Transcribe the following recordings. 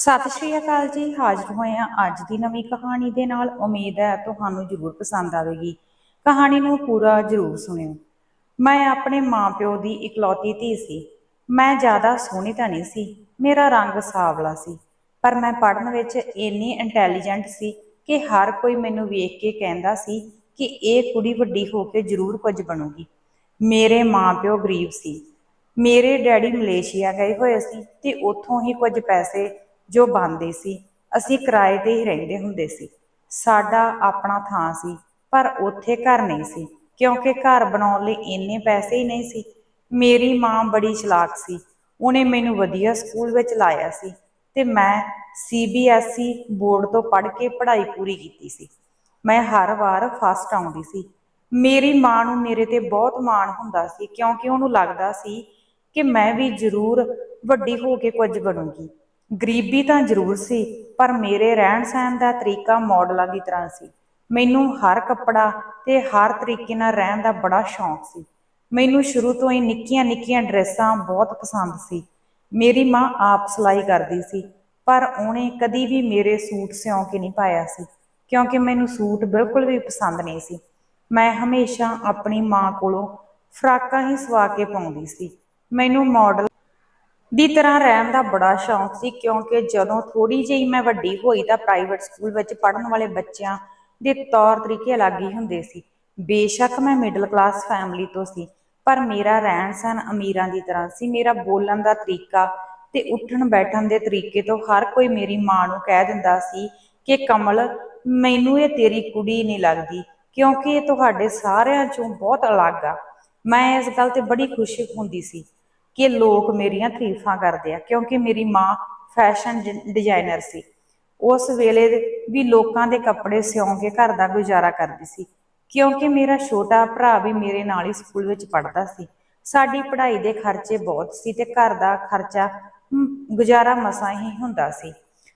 ਸਤਿ ਸ਼੍ਰੀ ਅਕਾਲ ਜੀ, ਹਾਜ਼ਰ ਹੋਏ ਹਾਂ ਅੱਜ ਦੀ ਨਵੀਂ ਕਹਾਣੀ ਦੇ ਨਾਲ। ਉਮੀਦ ਹੈ ਤੁਹਾਨੂੰ ਜ਼ਰੂਰ ਪਸੰਦ ਆਵੇਗੀ। ਕਹਾਣੀ ਨੂੰ ਪੂਰਾ ਜ਼ਰੂਰ ਸੁਣਿਓ। ਮੈਂ ਆਪਣੇ ਮਾਪਿਓ ਦੀ ਇਕਲੌਤੀ ਧੀ ਸੀ। ਮੈਂ ਜ਼ਿਆਦਾ ਸੋਹਣੀ ਤਾਂ ਨਹੀਂ ਸੀ। ਮੇਰਾ ਰੰਗ ਸਾਵਲਾ ਸੀ। ਪਰ ਮੈਂ ਪੜ੍ਹਨ ਵਿੱਚ ਇੰਨੀ ਇੰਟੈਲੀਜੈਂਟ ਸੀ ਕਿ ਹਰ ਕੋਈ ਮੈਨੂੰ ਵੇਖ ਕੇ ਕਹਿੰਦਾ ਸੀ ਕਿ ਇਹ ਕੁੜੀ ਵੱਡੀ ਹੋ ਕੇ ਜ਼ਰੂਰ ਕੁਝ ਬਣੂਗੀ। ਮੇਰੇ ਮਾਪਿਓ ਗਰੀਬ ਸੀ। ਮੇਰੇ ਡੈਡੀ ਮਲੇਸ਼ੀਆ ਗਏ ਹੋਏ ਸੀ ਤੇ ਉੱਥੋਂ ਹੀ ਕੁਝ ਪੈਸੇ ਜੋ ਬਣਦੇ ਸੀ, ਅਸੀਂ ਕਿਰਾਏ ਤੇ ਹੀ ਰਹਿੰਦੇ ਹੁੰਦੇ ਸੀ। ਸਾਡਾ ਆਪਣਾ ਥਾਂ ਸੀ, ਪਰ ਉੱਥੇ ਘਰ ਨਹੀਂ ਸੀ, ਕਿਉਂਕਿ ਘਰ ਬਣਾਉਣ ਲਈ ਇੰਨੇ ਪੈਸੇ ਹੀ ਨਹੀਂ ਸੀ। ਮੇਰੀ ਮਾਂ ਬੜੀ ਚਲਾਕ ਸੀ, ਉਹਨੇ ਮੈਨੂੰ ਵਧੀਆ ਸਕੂਲ ਵਿੱਚ ਲਾਇਆ ਸੀ ਤੇ ਮੈਂ ਸੀਬੀਐਸਈ ਬੋਰਡ ਤੋਂ ਪੜ੍ਹ ਕੇ ਪੜ੍ਹਾਈ ਪੂਰੀ ਕੀਤੀ ਸੀ। ਮੈਂ ਹਰ ਵਾਰ ਫਸਟ ਆਉਂਦੀ ਸੀ। ਮੇਰੀ ਮਾਂ ਨੂੰ ਮੇਰੇ ਤੇ ਬਹੁਤ ਮਾਣ ਹੁੰਦਾ ਸੀ, ਕਿਉਂਕਿ ਉਹਨੂੰ ਲੱਗਦਾ ਸੀ ਕਿ ਮੈਂ ਵੀ ਜ਼ਰੂਰ ਵੱਡੀ ਹੋ ਕੇ ਕੁਝ ਬਣੂਗੀ। ਗਰੀਬੀ ਤਾਂ ਜ਼ਰੂਰ ਸੀ, ਪਰ ਮੇਰੇ ਰਹਿਣ ਸਹਿਣ ਦਾ ਤਰੀਕਾ ਮਾਡਲਾਂ ਦੀ ਤਰ੍ਹਾਂ ਸੀ। ਮੈਨੂੰ ਹਰ ਕੱਪੜਾ ਤੇ ਹਰ ਤਰੀਕੇ ਨਾਲ ਰਹਿਣ ਦਾ ਬੜਾ ਸ਼ੌਂਕ ਸੀ। ਮੈਨੂੰ ਸ਼ੁਰੂ ਤੋਂ ਹੀ ਨਿੱਕੀਆਂ ਨਿੱਕੀਆਂ ਡਰੈਸਾਂ ਬਹੁਤ ਪਸੰਦ ਸੀ। ਮੇਰੀ ਮਾਂ ਆਪ ਸਿਲਾਈ ਕਰਦੀ ਸੀ, ਪਰ ਉਹਨੇ ਕਦੀ ਵੀ ਮੇਰੇ ਸੂਟ ਸਿਉਂ ਕੇ ਨਹੀਂ ਪਾਇਆ ਸੀ, ਕਿਉਂਕਿ ਮੈਨੂੰ ਸੂਟ ਬਿਲਕੁਲ ਵੀ ਪਸੰਦ ਨਹੀਂ ਸੀ। ਮੈਂ ਹਮੇਸ਼ਾ ਆਪਣੀ ਮਾਂ ਕੋਲੋਂ ਫਰਾਕਾਂ ਹੀ ਸਵਾ ਕੇ ਪਾਉਂਦੀ ਸੀ। ਮੈਨੂੰ ਮਾਡਲ ਦੀ ਤਰ੍ਹਾਂ ਰਹਿਣ ਦਾ ਬੜਾ ਸ਼ੌਂਕ ਸੀ, ਕਿਉਂਕਿ ਜਦੋਂ ਥੋੜੀ ਜਿਹੀ ਮੈਂ ਵੱਡੀ ਹੋਈ ਤਾਂ ਪ੍ਰਾਈਵੇਟ ਸਕੂਲ ਵਿੱਚ ਪੜ੍ਹਨ ਵਾਲੇ ਬੱਚਿਆਂ ਦੇ ਤੌਰ ਤਰੀਕੇ ਅਲੱਗ ਹੀ ਹੁੰਦੇ ਸੀ। ਬੇਸ਼ੱਕ ਮੈਂ ਮਿਡਲ ਕਲਾਸ ਫੈਮਿਲੀ ਤੋਂ ਸੀ, ਪਰ ਮੇਰਾ ਰਹਿਣ ਸਹਿਣ ਅਮੀਰਾਂ ਦੀ ਤਰ੍ਹਾਂ ਸੀ। ਮੇਰਾ ਬੋਲਣ ਦਾ ਤਰੀਕਾ ਤੇ ਉੱਠਣ ਬੈਠਣ ਦੇ ਤਰੀਕੇ ਤੋਂ ਹਰ ਕੋਈ ਮੇਰੀ ਮਾਂ ਨੂੰ ਕਹਿ ਦਿੰਦਾ ਸੀ ਕਿ ਕਮਲ, ਮੈਨੂੰ ਇਹ ਤੇਰੀ ਕੁੜੀ ਨਹੀਂ ਲੱਗਦੀ, ਕਿਉਂਕਿ ਇਹ ਤੁਹਾਡੇ ਸਾਰਿਆਂ ਚੋਂ ਬਹੁਤ ਅਲੱਗ ਆ। ਮੈਂ ਇਸ ਗੱਲ ਤੇ ਬੜੀ ਖੁਸ਼ੀ ਹੁੰਦੀ ਸੀ। ਕਿ ਲੋਕ ਮੇਰੀਆਂ ਤਾਰੀਫਾਂ ਕਰਦੇ ਆ, ਕਿਉਂਕਿ ਮੇਰੀ ਮਾਂ ਫੈਸ਼ਨ ਡਿਜ਼ਾਈਨਰ ਸੀ। ਉਸ ਵੇਲੇ ਵੀ ਲੋਕਾਂ ਦੇ ਕੱਪੜੇ ਸਿਉਂ ਕੇ ਘਰ ਦਾ ਗੁਜ਼ਾਰਾ ਕਰਦੀ ਸੀ। ਕਿਉਂਕਿ ਮੇਰਾ ਛੋਟਾ ਭਰਾ ਵੀ ਮੇਰੇ ਨਾਲ ਹੀ ਸਕੂਲ ਵਿੱਚ ਪੜ੍ਹਦਾ ਸੀ। ਸਾਡੀ ਪੜ੍ਹਾਈ ਦੇ ਖਰਚੇ ਬਹੁਤ ਸੀ ਤੇ ਘਰ ਦਾ ਖਰਚਾ ਗੁਜ਼ਾਰਾ ਮਸਾਂ ਹੀ ਹੁੰਦਾ ਸੀ।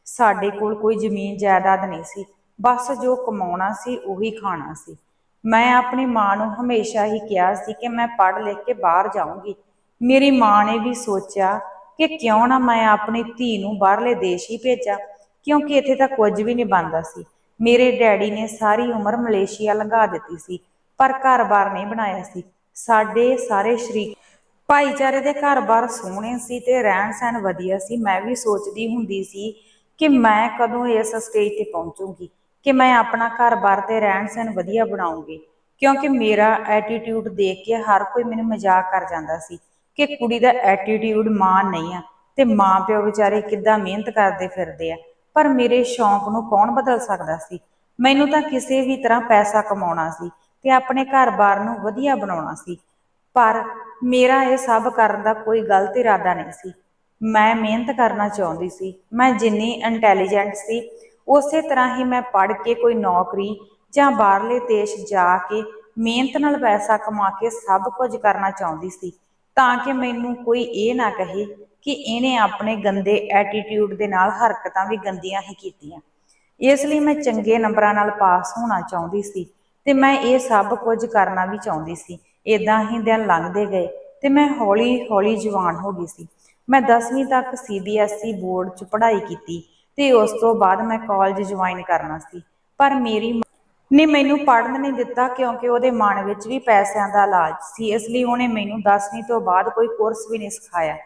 ਸਾਡੇ ਕੋਲ ਕੋਈ ਜ਼ਮੀਨ ਜਾਇਦਾਦ ਨਹੀਂ ਸੀ। ਬਸ ਜੋ ਕਮਾਉਣਾ ਸੀ ਉਹੀ ਖਾਣਾ ਸੀ। ਮੈਂ ਆਪਣੀ ਮਾਂ ਨੂੰ ਹਮੇਸ਼ਾ ਹੀ ਕਿਹਾ ਸੀ ਕਿ ਮੈਂ ਪੜ੍ਹ ਲਿਖ ਕੇ ਬਾਹਰ ਜਾਊਂਗੀ। ਮੇਰੀ ਮਾਂ ਨੇ ਵੀ ਸੋਚਿਆ ਕਿ ਕਿਉਂ ਨਾ ਮੈਂ ਆਪਣੀ ਧੀ ਨੂੰ ਬਾਹਰਲੇ ਦੇਸ਼ ਹੀ ਭੇਜਾਂ, ਕਿਉਂਕਿ ਇੱਥੇ ਤਾਂ ਕੁਝ ਵੀ ਨਹੀਂ ਬਣਦਾ ਸੀ। ਮੇਰੇ ਡੈਡੀ ਨੇ ਸਾਰੀ ਉਮਰ ਮਲੇਸ਼ੀਆ ਲੰਘਾ ਦਿੱਤੀ ਸੀ, ਪਰ ਘਰ-ਬਾਰ ਨਹੀਂ ਬਣਾਇਆ ਸੀ। ਸਾਡੇ ਸਾਰੇ ਸ਼ਰੀਕ ਭਾਈਚਾਰੇ ਦੇ ਘਰ-ਬਾਰ ਸੋਹਣੇ ਸੀ ਤੇ ਰਹਿਣ ਸਹਿਣ ਵਧੀਆ ਸੀ। ਮੈਂ ਵੀ ਸੋਚਦੀ ਹੁੰਦੀ ਸੀ ਕਿ ਮੈਂ ਕਦੋਂ ਇਸ ਸਟੇਜ ਤੇ ਪਹੁੰਚੂਗੀ, ਕਿ ਮੈਂ ਆਪਣਾ ਘਰ-ਬਾਰ ਤੇ ਰਹਿਣ ਸਹਿਣ ਵਧੀਆ ਬਣਾਉਂਗੀ, ਕਿਉਂਕਿ ਮੇਰਾ ਐਟੀਟਿਊਡ ਦੇਖ ਕੇ ਹਰ ਕੋਈ ਮੈਨੂੰ ਮਜ਼ਾਕ ਕਰ ਜਾਂਦਾ ਸੀ। ਕਿ ਕੁੜੀ ਦਾ ਐਟੀਟਿਊਡ ਮਾਂ ਨਹੀਂ ਆ ਤੇ ਮਾਂ ਪਿਓ ਵਿਚਾਰੇ ਕਿੱਦਾਂ ਮਿਹਨਤ ਕਰਦੇ ਫਿਰਦੇ ਆ। ਪਰ ਮੇਰੇ ਸ਼ੌਂਕ ਨੂੰ ਕੌਣ ਬਦਲ ਸਕਦਾ ਸੀ? ਮੈਨੂੰ ਤਾਂ ਕਿਸੇ ਵੀ ਤਰ੍ਹਾਂ ਪੈਸਾ ਕਮਾਉਣਾ ਸੀ ਤੇ ਆਪਣੇ ਘਰ-ਬਾਰ ਨੂੰ ਵਧੀਆ ਬਣਾਉਣਾ ਸੀ। ਪਰ ਮੇਰਾ ਇਹ ਸਭ ਕਰਨ ਦਾ ਕੋਈ ਗਲਤ ਇਰਾਦਾ ਨਹੀਂ ਸੀ। ਮੈਂ ਮਿਹਨਤ ਕਰਨਾ ਚਾਹੁੰਦੀ ਸੀ। ਮੈਂ ਜਿੰਨੀ ਇੰਟੈਲੀਜੈਂਟ ਸੀ, ਉਸੇ ਤਰ੍ਹਾਂ ਹੀ ਮੈਂ ਪੜ੍ਹ ਕੇ ਕੋਈ ਨੌਕਰੀ ਜਾਂ ਬਾਹਰਲੇ ਦੇਸ਼ ਜਾ ਕੇ ਮਿਹਨਤ ਨਾਲ ਪੈਸਾ ਕਮਾ ਕੇ ਸਭ ਕੁਝ ਕਰਨਾ ਚਾਹੁੰਦੀ ਸੀ। ਤਾਂ ਕਿ ਮੈਨੂੰ ਕੋਈ ਇਹ ਨਾ ਕਹੇ ਕਿ ਇਹਨੇ ਆਪਣੇ ਗੰਦੇ ਐਟੀਟਿਊਡ ਦੇ ਨਾਲ ਹਰਕਤਾਂ ਵੀ ਗੰਦੀਆਂ ਹੀ ਕੀਤੀਆਂ। ਇਸ ਲਈ ਮੈਂ ਚੰਗੇ ਨੰਬਰਾਂ ਨਾਲ ਪਾਸ ਹੋਣਾ ਚਾਹੁੰਦੀ ਸੀ ਤੇ ਮੈਂ ਇਹ ਸਭ ਕੁਝ ਕਰਨਾ ਵੀ ਚਾਹੁੰਦੀ ਸੀ। ਇਦਾਂ ਹੀ ਦਿਨ ਲੰਘਦੇ ਗਏ ਤੇ ਮੈਂ ਹੌਲੀ-ਹੌਲੀ ਜਵਾਨ ਹੋ ਗਈ ਸੀ। ਮੈਂ 10ਵੀਂ ਤੱਕ ਸੀਬੀਐਸਈ ਬੋਰਡ 'ਚ ਪੜ੍ਹਾਈ ਕੀਤੀ ਤੇ ਉਸ ਤੋਂ ਬਾਅਦ ਮੈਂ ਕਾਲਜ ਜੁਆਇਨ ਕਰਨਾ ਸੀ। ਪਰ ਮੇਰੀ ਨੇ ਮੈਨੂੰ ਪੜ੍ਹਨ ਨਹੀਂ ਦਿੱਤਾ ਕਿਉਂਕਿ ਉਹਦੇ ਮਨ ਵਿੱਚ ਵੀ ਪੈਸਿਆਂ ਦਾ ਲਾਲਚ ਸੀ। ਇਸ ਲਈ ਉਹਨੇ ਮੈਨੂੰ 10ਵੀਂ ਤੋਂ ਬਾਅਦ ਕੋਈ ਕੋਰਸ ਵੀ ਨਹੀਂ ਸਿਖਾਇਆ।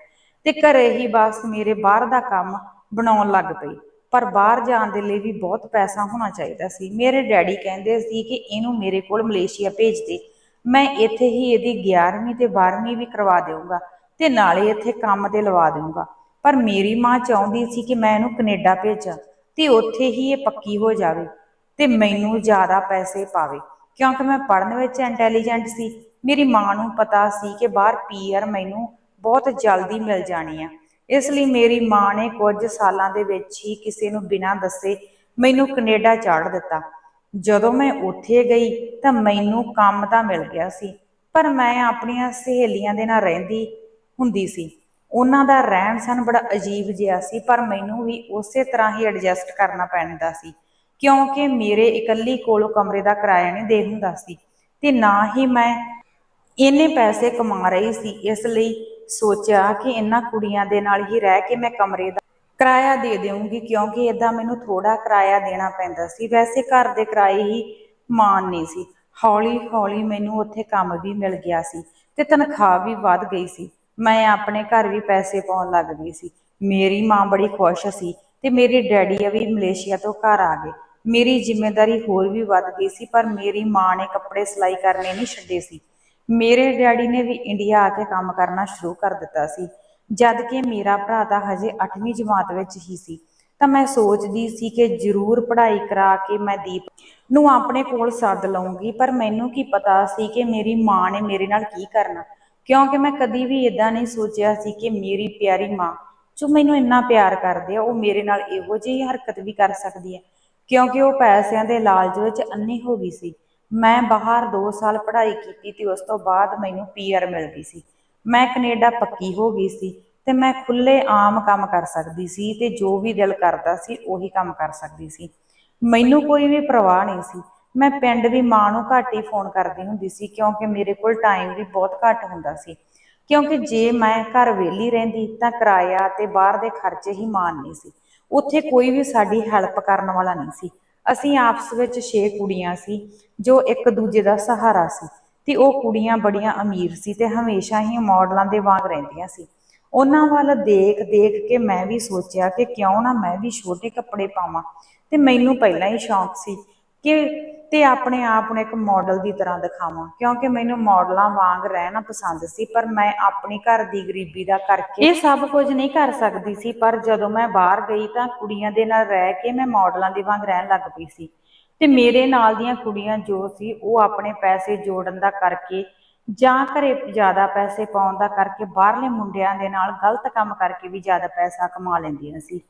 ਤੇ ਘਰੇ ਹੀ ਬਸ ਮੇਰੇ ਬਾਹਰ ਦਾ ਕੰਮ ਬਣਾਉਣ ਲੱਗ ਪਈ। ਪਰ ਬਾਹਰ ਜਾਣ ਦੇ ਲਈ ਵੀ ਬਹੁਤ ਪੈਸਾ ਹੋਣਾ ਚਾਹੀਦਾ ਸੀ। ਮੇਰੇ ਡੈਡੀ ਕਹਿੰਦੇ ਸੀ ਕਿ ਇਹਨੂੰ ਮੇਰੇ ਕੋਲ ਮਲੇਸ਼ੀਆ ਭੇਜ ਦੇ। ਮੈਂ ਇੱਥੇ ਹੀ ਇਹਦੀ 11ਵੀਂ ਤੇ 12ਵੀਂ ਵੀ ਕਰਵਾ ਦੇਵਾਂਗਾ ਤੇ ਨਾਲੇ ਇੱਥੇ ਕੰਮ ਤੇ ਲਵਾ ਦੇਵਾਂਗਾ ਪਰ ਮੇਰੀ ਮਾਂ ਚਾਹੁੰਦੀ ਸੀ ਕਿ ਮੈਂ ਇਹਨੂੰ ਕੈਨੇਡਾ ਭੇਜਾਂ ਤੇ ਉੱਥੇ ਹੀ ਇਹ ਪੱਕੀ ਹੋ ਜਾਵੇ। ਤੇ ਮੈਨੂੰ ਜ਼ਿਆਦਾ ਪੈਸੇ ਪਾਵੇ। ਕਿਉਂਕਿ ਮੈਂ ਪੜ੍ਹਨ ਵਿੱਚ ਇੰਟੈਲੀਜੈਂਟ ਸੀ। ਮੇਰੀ ਮਾਂ ਨੂੰ ਪਤਾ ਸੀ ਕਿ ਬਾਹਰ ਪੀਆਰ ਮੈਨੂੰ ਬਹੁਤ ਜਲਦੀ ਮਿਲ ਜਾਣੀ ਆ। ਇਸ ਲਈ ਮੇਰੀ ਮਾਂ ਨੇ ਕੁਝ ਸਾਲਾਂ ਦੇ ਵਿੱਚ ਹੀ ਕਿਸੇ ਨੂੰ ਬਿਨਾਂ ਦੱਸੇ ਮੈਨੂੰ ਕੈਨੇਡਾ ਚਾੜ ਦਿੱਤਾ। ਜਦੋਂ ਮੈਂ ਉੱਥੇ ਗਈ ਤਾਂ ਮੈਨੂੰ ਕੰਮ ਤਾਂ ਮਿਲ ਗਿਆ ਸੀ, ਪਰ ਮੈਂ ਆਪਣੀਆਂ ਸਹੇਲੀਆਂ ਦੇ ਨਾਲ ਰਹਿੰਦੀ ਹੁੰਦੀ ਸੀ। ਉਹਨਾਂ ਦਾ ਰਹਿਣ ਸਹਿਣ ਬੜਾ ਅਜੀਬ ਜਿਹਾ ਸੀ, ਪਰ ਮੈਨੂੰ ਵੀ ਉਸੇ ਤਰ੍ਹਾਂ ਹੀ ਐਡਜਸਟ ਕਰਨਾ ਪੈਂਦਾ ਸੀ। ਕਿਉਂਕਿ ਮੇਰੇ ਇਕੱਲੀ ਕੋਲੋਂ ਕਮਰੇ ਦਾ ਕਿਰਾਇਆ ਨਹੀਂ ਦੇ ਹੁੰਦਾ ਸੀ ਤੇ ਨਾ ਹੀ ਮੈਂ ਇੰਨੇ ਪੈਸੇ ਕਮਾ ਰਹੀ ਸੀ, ਇਸ ਲਈ ਸੋਚਿਆ ਕਿ ਇਹਨਾਂ ਕੁੜੀਆਂ ਦੇ ਨਾਲ ਹੀ ਰਹਿ ਕੇ ਮੈਂ ਕਮਰੇ ਦਾ ਕਿਰਾਇਆ ਦੇ ਦੇਵਾਂਗੀ ਕਿਉਂਕਿ ਇਦਾਂ ਮੈਨੂੰ ਥੋੜਾ ਕਿਰਾਇਆ ਦੇਣਾ ਪੈਂਦਾ ਸੀ। ਵੈਸੇ ਘਰ ਦੇ ਕਿਰਾਏ ਹੀ ਮਾਨ ਨਹੀਂ ਸੀ। ਹੌਲੀ ਹੌਲੀ ਮੈਨੂੰ ਉੱਥੇ ਕੰਮ ਵੀ ਮਿਲ ਗਿਆ ਸੀ ਤੇ ਤਨਖਾਹ ਵੀ ਵੱਧ ਗਈ ਸੀ। ਮੈਂ ਆਪਣੇ ਘਰ ਵੀ ਪੈਸੇ ਪਾਉਣ ਲੱਗ ਗਈ ਸੀ। ਮੇਰੀ ਮਾਂ ਬੜੀ ਖੁਸ਼ ਸੀ ਤੇ ਮੇਰੇ ਡੈਡੀ ਵੀ ਮਲੇਸ਼ੀਆ ਤੋਂ ਘਰ ਆ ਗਏ। ਮੇਰੀ ਜ਼ਿੰਮੇਵਾਰੀ ਹੋਰ ਵੀ ਵੱਧ ਗਈ ਸੀ, ਪਰ ਮੇਰੀ ਮਾਂ ਨੇ ਕੱਪੜੇ ਸਿਲਾਈ ਕਰਨੇ ਨਹੀਂ ਛੱਡੇ ਸੀ। ਮੇਰੇ ਡੈਡੀ ਨੇ ਵੀ ਇੰਡੀਆ ਆ ਕੇ ਕੰਮ ਕਰਨਾ ਸ਼ੁਰੂ ਕਰ ਦਿੱਤਾ ਸੀ। ਜਦ ਕਿ ਮੇਰਾ ਭਰਾ ਤਾਂ ਹਜੇ 8ਵੀਂ ਜਮਾਤ ਵਿੱਚ ਹੀ ਸੀ। ਤਾਂ ਮੈਂ ਸੋਚਦੀ ਸੀ ਕਿ ਜ਼ਰੂਰ ਪੜ੍ਹਾਈ ਕਰਾ ਕੇ ਮੈਂ ਦੀਪ ਨੂੰ ਆਪਣੇ ਕੋਲ ਸੱਦ ਲਵਾਂਗੀ ਪਰ ਮੈਨੂੰ ਕੀ ਪਤਾ ਸੀ ਕਿ ਮੇਰੀ ਮਾਂ ਨੇ ਮੇਰੇ ਨਾਲ ਕੀ ਕਰਨਾ। ਕਿਉਂਕਿ ਮੈਂ ਕਦੀ ਵੀ ਇਦਾਂ ਨਹੀਂ ਸੋਚਿਆ ਸੀ ਕਿ ਮੇਰੀ ਪਿਆਰੀ ਮਾਂ, ਜੋ ਮੈਨੂੰ ਇੰਨਾ ਪਿਆਰ ਕਰਦੇ ਆ, ਉਹ ਮੇਰੇ ਨਾਲ ਇਹੋ ਜਿਹੀ ਹਰਕਤ ਵੀ ਕਰ ਸਕਦੀ ਹੈ ਕਿਉਂਕਿ ਉਹ ਪੈਸਿਆਂ ਦੇ ਲਾਲਚ ਵਿੱਚ ਅੰਨੀ ਹੋ ਗਈ ਸੀ। ਮੈਂ ਬਾਹਰ 2 ਸਾਲ ਪੜ੍ਹਾਈ ਕੀਤੀ ਤੇ ਉਸ ਤੋਂ ਬਾਅਦ ਮੈਨੂੰ ਪੀਆਰ ਮਿਲ ਗਈ ਸੀ। ਮੈਂ ਕੈਨੇਡਾ ਪੱਕੀ ਹੋ ਗਈ ਸੀ ਤੇ ਮੈਂ ਖੁੱਲੇ ਆਮ ਕੰਮ ਕਰ ਸਕਦੀ ਸੀ ਤੇ ਜੋ ਵੀ ਦਿਲ ਕਰਦਾ ਸੀ ਉਹੀ ਕੰਮ ਕਰ ਸਕਦੀ ਸੀ। ਮੈਨੂੰ ਕੋਈ ਵੀ ਪਰਵਾਹ ਨਹੀਂ ਸੀ। ਮੈਂ ਪਿੰਡ ਵੀ ਮਾਂ ਨੂੰ ਘੱਟ ਹੀ ਫੋਨ ਕਰਦੀ ਹੁੰਦੀ ਸੀ ਕਿਉਂਕਿ ਮੇਰੇ ਕੋਲ ਟਾਈਮ ਵੀ ਬਹੁਤ ਘੱਟ ਹੁੰਦਾ ਸੀ। ਕਿਉਂਕਿ ਜੇ ਮੈਂ ਘਰ ਵਿਹਲੀ ਰਹਿੰਦੀ ਤਾਂ ਕਿਰਾਇਆ ਤੇ ਬਾਹਰ ਦੇ ਖਰਚੇ ਹੀ ਮਾਣ ਨਹੀਂ ਸੀ। ਉੱਥੇ ਕੋਈ ਵੀ ਸਾਡੀ ਹੈਲਪ ਕਰਨ ਵਾਲਾ ਨਹੀਂ ਸੀ। ਅਸੀਂ ਆਪਸ ਵਿੱਚ 6 ਕੁੜੀਆਂ ਸੀ ਜੋ ਇੱਕ ਦੂਜੇ ਦਾ ਸਹਾਰਾ ਸੀ ਤੇ ਉਹ ਕੁੜੀਆਂ ਬੜੀਆਂ ਅਮੀਰ ਸੀ ਤੇ ਹਮੇਸ਼ਾ ਹੀ ਮਾਡਲਾਂ ਦੇ ਵਾਂਗ ਰਹਿੰਦੀਆਂ ਸੀ। ਉਹਨਾਂ ਵੱਲ ਦੇਖ ਦੇਖ ਕੇ ਮੈਂ ਵੀ ਸੋਚਿਆ ਕਿ ਕਿਉਂ ਨਾ ਮੈਂ ਵੀ ਛੋਟੇ ਕੱਪੜੇ ਪਾਵਾਂ ਤੇ ਮੈਨੂੰ ਪਹਿਲਾਂ ਹੀ ਸ਼ੌਂਕ ਸੀ ਕਿ ਤੇ ਆਪਣੇ ਆਪ ਨੂੰ ਇੱਕ ਮਾਡਲ ਦੀ ਤਰ੍ਹਾਂ ਦਿਖਾਵਾਂ। ਕਿਉਂਕਿ ਮੈਨੂੰ ਮਾਡਲਾਂ ਵਾਂਗ ਰਹਿਣਾ ਪਸੰਦ ਸੀ, ਪਰ ਮੈਂ ਆਪਣੀ ਘਰ ਦੀ ਗਰੀਬੀ ਦਾ ਕਰਕੇ ਇਹ ਸਭ ਕੁਝ ਨਹੀਂ ਕਰ ਸਕਦੀ ਸੀ, ਪਰ ਜਦੋਂ ਮੈਂ ਬਾਹਰ ਗਈ ਤਾਂ ਕੁੜੀਆਂ ਦੇ ਨਾਲ ਰਹਿ ਕੇ ਮੈਂ ਮਾਡਲਾਂ ਦੇ ਵਾਂਗ ਰਹਿਣ ਲੱਗ ਪਈ ਸੀ। ਤੇ ਮੇਰੇ ਨਾਲ ਦੀਆਂ ਕੁੜੀਆਂ ਜੋ ਸੀ, ਉਹ ਆਪਣੇ ਪੈਸੇ ਜੋੜਨ ਦਾ ਕਰਕੇ ਜਾਂ ਘਰੇ ਜ਼ਿਆਦਾ ਪੈਸੇ ਪਾਉਣ ਦਾ ਕਰਕੇ ਬਾਹਰਲੇ ਮੁੰਡਿਆਂ ਦੇ ਨਾਲ ਗਲਤ ਕੰਮ ਕਰਕੇ ਵੀ ਜ਼ਿਆਦਾ ਪੈਸਾ ਕਮਾ ਲੈਂਦੀਆਂ ਸੀ।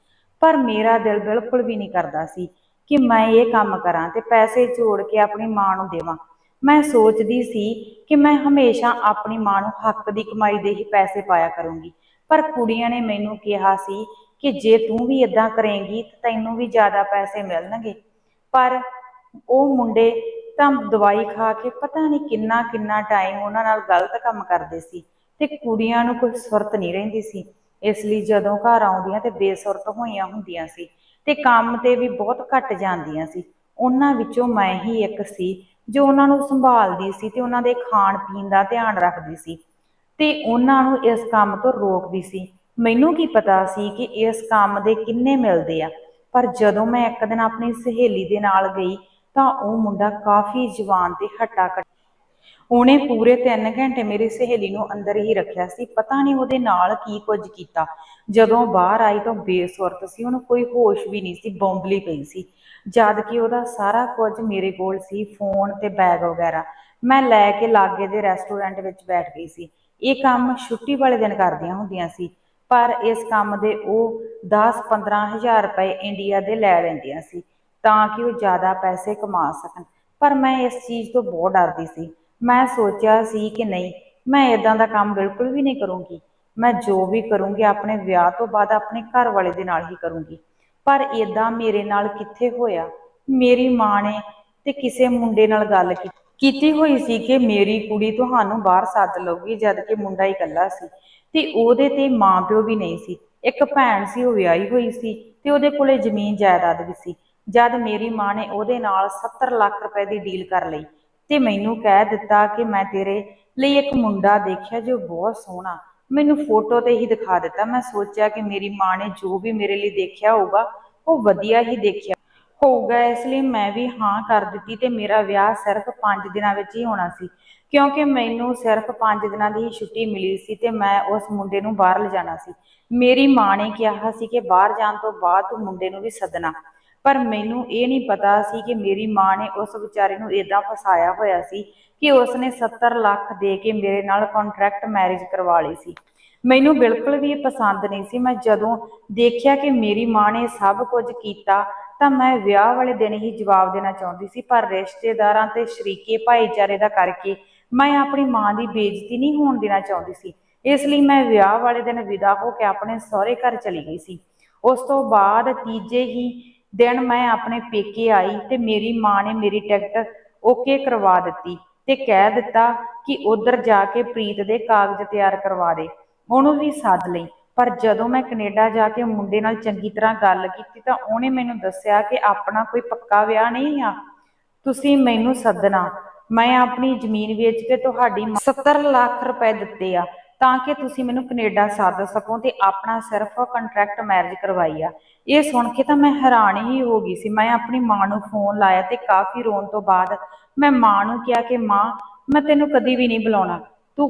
ਪਰ ਮੇਰਾ ਦਿਲ ਬਿਲਕੁਲ ਵੀ ਨਹੀਂ ਕਰਦਾ ਸੀ। ਕਿ ਮੈਂ ਇਹ ਕੰਮ ਕਰਾਂ ਤੇ ਪੈਸੇ ਜੋੜ ਕੇ ਆਪਣੀ ਮਾਂ ਨੂੰ ਦੇਵਾਂ। ਮੈਂ ਸੋਚਦੀ ਸੀ ਕਿ ਮੈਂ ਹਮੇਸ਼ਾ ਆਪਣੀ ਮਾਂ ਨੂੰ ਹੱਕ ਦੀ ਕਮਾਈ ਦੇ ਹੀ ਪੈਸੇ ਪਾਇਆ ਕਰੂੰਗੀ। ਪਰ ਕੁੜੀਆਂ ਨੇ ਮੈਨੂੰ ਕਿਹਾ ਸੀ ਕਿ ਜੇ ਤੂੰ ਵੀ ਇਦਾਂ ਕਰੇਂਗੀ ਤਾਂ ਤੈਨੂੰ ਵੀ ਜ਼ਿਆਦਾ ਪੈਸੇ ਮਿਲਣਗੇ। ਪਰ ਉਹ ਮੁੰਡੇ ਤਾਂ ਦਵਾਈ ਖਾ ਕੇ ਪਤਾ ਨਹੀਂ ਕਿੰਨਾ ਕਿੰਨਾ ਟਾਈਮ ਉਹਨਾਂ ਨਾਲ ਗਲਤ ਕੰਮ ਕਰਦੇ ਸੀ ਤੇ ਕੁੜੀਆਂ ਨੂੰ ਕੋਈ ਸੁਰਤ ਨਹੀਂ ਰਹਿੰਦੀ ਸੀ। ਇਸ ਲਈ ਜਦੋਂ ਘਰ ਆਉਂਦੀਆਂ ਤੇ ਬੇਸੁਰਤ ਹੋਈਆਂ ਹੁੰਦੀਆਂ ਸੀ। ਤੇ ਕੰਮ ਤੇ ਵੀ ਬਹੁਤ ਘੱਟ ਜਾਂਦੀਆਂ ਸੀ। ਉਹਨਾਂ ਵਿੱਚੋਂ ਮੈਂ ਹੀ ਇੱਕ ਸੀ, ਜੋ ਉਹਨਾਂ ਨੂੰ ਸੰਭਾਲਦੀ ਸੀ ਤੇ ਉਹਨਾਂ ਦੇ ਖਾਣ ਪੀਣ ਦਾ ਧਿਆਨ ਰੱਖਦੀ ਸੀ। ਤੇ ਉਹਨਾਂ ਨੂੰ ਇਸ ਕੰਮ ਤੋਂ ਰੋਕਦੀ ਸੀ। ਮੈਨੂੰ ਕੀ ਪਤਾ ਸੀ ਕਿ ਇਸ ਕੰਮ ਦੇ ਕਿੰਨੇ ਮਿਲਦੇ ਆ, ਪਰ ਜਦੋਂ ਮੈਂ ਇੱਕ ਦਿਨ ਆਪਣੀ ਸਹੇਲੀ ਦੇ ਨਾਲ ਗਈ ਤਾਂ ਉਹ ਮੁੰਡਾ ਕਾਫੀ ਜਵਾਨ ਤੇ ਹੱਟਾ ਕੱਟ ਉਹਨੇ ਪੂਰੇ 3 ਘੰਟੇ ਮੇਰੀ ਸਹੇਲੀ ਨੂੰ ਅੰਦਰ ਹੀ ਰੱਖਿਆ ਸੀ। ਪਤਾ ਨਹੀਂ ਉਹਦੇ ਨਾਲ ਕੀ ਕੁਝ ਕੀਤਾ। ਜਦੋਂ ਬਾਹਰ ਆਈ ਤਾਂ ਬੇਸੁਰਤ ਸੀ। ਉਹਨੂੰ ਕੋਈ ਹੋਸ਼ ਵੀ ਨਹੀਂ ਸੀ। ਬੌਂਬਲੀ ਪਈ ਸੀ। ਜਦ ਕਿ ਉਹਦਾ ਸਾਰਾ ਕੁਝ ਮੇਰੇ ਕੋਲ ਸੀ। ਫੋਨ ਤੇ ਬੈਗ ਵਗੈਰਾ। ਮੈਂ ਲੈ ਕੇ ਲਾਗੇ ਦੇ ਰੈਸਟੋਰੈਂਟ ਵਿੱਚ ਬੈਠ ਗਈ ਸੀ। ਇਹ ਕੰਮ ਛੁੱਟੀ ਵਾਲੇ ਦਿਨ ਕਰਦੀਆਂ ਹੁੰਦੀਆਂ ਸੀ। ਪਰ ਇਸ ਕੰਮ ਦੇ ਉਹ 10-15 ਹਜ਼ਾਰ ਰੁਪਏ ਇੰਡੀਆ ਦੇ ਲੈ ਲੈਂਦੀਆਂ ਸੀ। ਤਾਂ ਕਿ ਉਹ ਜ਼ਿਆਦਾ ਪੈਸੇ ਕਮਾ ਸਕਣ। ਪਰ ਮੈਂ ਇਸ ਚੀਜ਼ ਤੋਂ ਬਹੁਤ ਡਰਦੀ ਸੀ। ਮੈਂ ਸੋਚਿਆ ਸੀ ਕਿ ਨਹੀਂ, ਮੈਂ ਇਦਾਂ ਦਾ ਕੰਮ ਬਿਲਕੁਲ ਵੀ ਨਹੀਂ ਕਰੂੰਗੀ। ਮੈਂ ਜੋ ਵੀ ਕਰੂੰਗੀ, ਆਪਣੇ ਵਿਆਹ ਤੋਂ ਬਾਅਦ ਆਪਣੇ ਘਰ ਵਾਲੇ ਦੇ ਨਾਲ ਹੀ ਕਰੂੰਗੀ। ਪਰ ਇਦਾਂ ਮੇਰੇ ਨਾਲ ਕਿੱਥੇ ਹੋਇਆ? ਮੇਰੀ ਮਾਂ ਨੇ ਤੇ ਕਿਸੇ ਮੁੰਡੇ ਨਾਲ ਗੱਲ ਕੀਤੀ ਹੋਈ ਸੀ ਕਿ ਮੇਰੀ ਕੁੜੀ ਤੁਹਾਨੂੰ ਬਾਹਰ ਸੱਦ ਲਊਗੀ, ਜਦ ਕਿ ਮੁੰਡਾ ਹੀ ਇਕੱਲਾ ਸੀ। ਤੇ ਉਹਦੇ ਤੇ ਮਾਂ ਪਿਓ ਵੀ ਨਹੀਂ ਸੀ। ਇੱਕ ਭੈਣ ਸੀ, ਉਹ ਵਿਆਹੀ ਹੋਈ ਸੀ ਤੇ ਉਹਦੇ ਕੋਲੇ ਜ਼ਮੀਨ ਜਾਇਦਾਦ ਵੀ ਸੀ। ਜਦ ਮੇਰੀ ਮਾਂ ਨੇ ਉਹਦੇ ਨਾਲ 70 ਲੱਖ ਰੁਪਏ ਦੀ ਡੀਲ ਕਰ ਲਈ ਤੇ ਮੈਨੂੰ ਕਹਿ ਦਿੱਤਾ ਕਿ ਮੈਂ ਤੇਰੇ ਲਈ ਇੱਕ ਮੁੰਡਾ ਦੇਖਿਆ ਜੋ ਬਹੁਤ ਸੋਹਣਾ। ਮੈਨੂੰ ਫੋਟੋ ਤੇ ਹੀ ਦਿਖਾ ਦਿੱਤਾ। ਮੈਂ ਸੋਚਿਆ ਕਿ ਮੇਰੀ ਮਾਂ ਨੇ ਜੋ ਵੀ ਮੇਰੇ ਲਈ ਦੇਖਿਆ ਹੋਊਗਾ, ਉਹ ਵਧੀਆ ਹੀ ਦੇਖਿਆ। ਹੋਊਗਾ ਇਸ ਲਈ ਮੈਂ ਵੀ ਹਾਂ ਕਰ ਦਿੱਤੀ ਤੇ ਮੇਰਾ ਵਿਆਹ ਸਿਰਫ 5 ਦਿਨਾਂ ਵਿੱਚ ਹੀ ਹੋਣਾ ਸੀ। ਕਿਉਂਕਿ ਮੈਨੂੰ ਸਿਰਫ 5 ਦਿਨਾਂ ਦੀ ਹੀ ਛੁੱਟੀ ਮਿਲੀ ਸੀ ਤੇ ਮੈਂ ਉਸ ਮੁੰਡੇ ਨੂੰ ਬਾਹਰ ਲਿਜਾਣਾ ਸੀ। ਮੇਰੀ ਮਾਂ ਨੇ ਕਿਹਾ ਸੀ ਕਿ ਬਾਹਰ ਜਾਣ ਤੋਂ ਬਾਅਦ ਤੂੰ ਮੁੰਡੇ ਨੂੰ ਵੀ ਸੱਦਣਾ। ਪਰ ਮੈਨੂੰ ਇਹ ਨਹੀਂ ਪਤਾ ਸੀ ਕਿ ਮੇਰੀ ਮਾਂ ਨੇ ਉਸ ਵਿਚਾਰੇ ਨੂੰ ਇਦਾਂ ਫਸਾਇਆ ਹੋਇਆ ਸੀ ਕਿ ਉਸਨੇ 70 ਲੱਖ ਦੇ ਕੇ ਮੇਰੇ ਨਾਲ ਕੰਟਰੈਕਟ ਮੈਰਿਜ ਕਰਵਾ ਲਈ ਸੀ। ਮੈਨੂੰ ਬਿਲਕੁਲ ਵੀ ਪਸੰਦ ਨਹੀਂ ਸੀ। ਮੈਂ ਜਦੋਂ ਦੇਖਿਆ ਕਿ ਮੇਰੀ ਮਾਂ ਨੇ ਸਭ ਕੁਝ ਕੀਤਾ, ਤਾਂ ਮੈਂ ਵਿਆਹ ਵਾਲੇ ਦਿਨ ਹੀ ਜਵਾਬ ਦੇਣਾ ਚਾਹੁੰਦੀ ਸੀ। ਪਰ ਰਿਸ਼ਤੇਦਾਰਾਂ ਤੇ ਸ਼ਰੀਕੇ ਭਾਈਚਾਰੇ ਦਾ ਕਰਕੇ ਮੈਂ ਆਪਣੀ ਮਾਂ ਦੀ ਬੇਇੱਜ਼ਤੀ ਨਹੀਂ ਹੋਣ ਦੇਣਾ ਚਾਹੁੰਦੀ ਸੀ। ਇਸ ਲਈ ਮੈਂ ਵਿਆਹ ਵਾਲੇ ਦਿਨ ਵਿਦਾ ਹੋ ਕੇ ਆਪਣੇ ਸਹੁਰੇ ਘਰ ਚਲੀ ਗਈ ਸੀ। ਉਸ ਤੋਂ ਬਾਅਦ ਤੀਜੇ ਹੀ ਦਿਨ ਮੈਂ ਆਪਣੇ ਪੇਕੇ ਆਈ ਤੇ ਮੇਰੀ ਮਾਂ ਨੇ ਮੇਰੀ ਟਿਕਟ ਓਕੇ ਕਰਵਾ ਦਿੱਤੀ ਤੇ ਕਹਿ ਦਿੱਤਾ ਕਿ ਉਧਰ ਜਾ ਕੇ ਪ੍ਰੀਤ ਦੇ ਕਾਗਜ਼ ਤਿਆਰ ਕਰਵਾ ਦੇ। ਉਹਨੂੰ ਵੀ ਸੱਦ ਲਈ। ਪਰ ਜਦੋਂ ਮੈਂ ਕੈਨੇਡਾ ਜਾ ਕੇ ਮੁੰਡੇ ਨਾਲ ਚੰਗੀ ਤਰ੍ਹਾਂ ਗੱਲ ਕੀਤੀ ਤਾਂ ਉਹਨੇ ਮੈਨੂੰ ਦੱਸਿਆ ਕਿ ਆਪਣਾ ਕੋਈ ਪੱਕਾ ਵਿਆਹ ਨਹੀਂ ਆ। ਤੁਸੀਂ ਮੈਨੂੰ ਸੱਦਣਾ। ਮੈਂ ਆਪਣੀ ਜ਼ਮੀਨ ਵੇਚ ਕੇ ਤੁਹਾਡੀ ਮ- 70 ਲੱਖ ਰੁਪਏ ਦਿੱਤੇ ਆ। ਤਾਂ ਕਿ ਤੁਸੀਂ ਮੈਨੂੰ ਕੈਨੇਡਾ ਸੱਦ ਸਕੋ ਤੇ ਆਪਣਾ ਸਿਰਫ ਕੰਟਰੈਕਟ ਮੈਰਿਜ ਕਰਵਾਈ ਆ। ਇਹ ਸੁਣ ਕੇ ਤਾਂ ਮੈਂ ਹੈਰਾਨ ਹੀ ਹੋ ਗਈ ਸੀ। ਮੈਂ ਆਪਣੀ ਮਾਂ ਨੂੰ ਫੋਨ ਲਾਇਆ ਤੇ ਕਾਫੀ ਰੋਣ ਤੋਂ ਬਾਅਦ ਮੈਂ ਮਾਂ ਨੂੰ ਕਿਹਾ ਕਿ, ਮਾਂ, ਮੈਂ ਤੈਨੂੰ ਕਦੀ ਵੀ ਨਹੀਂ ਬੁਲਾਉਣਾ। ਤੂੰ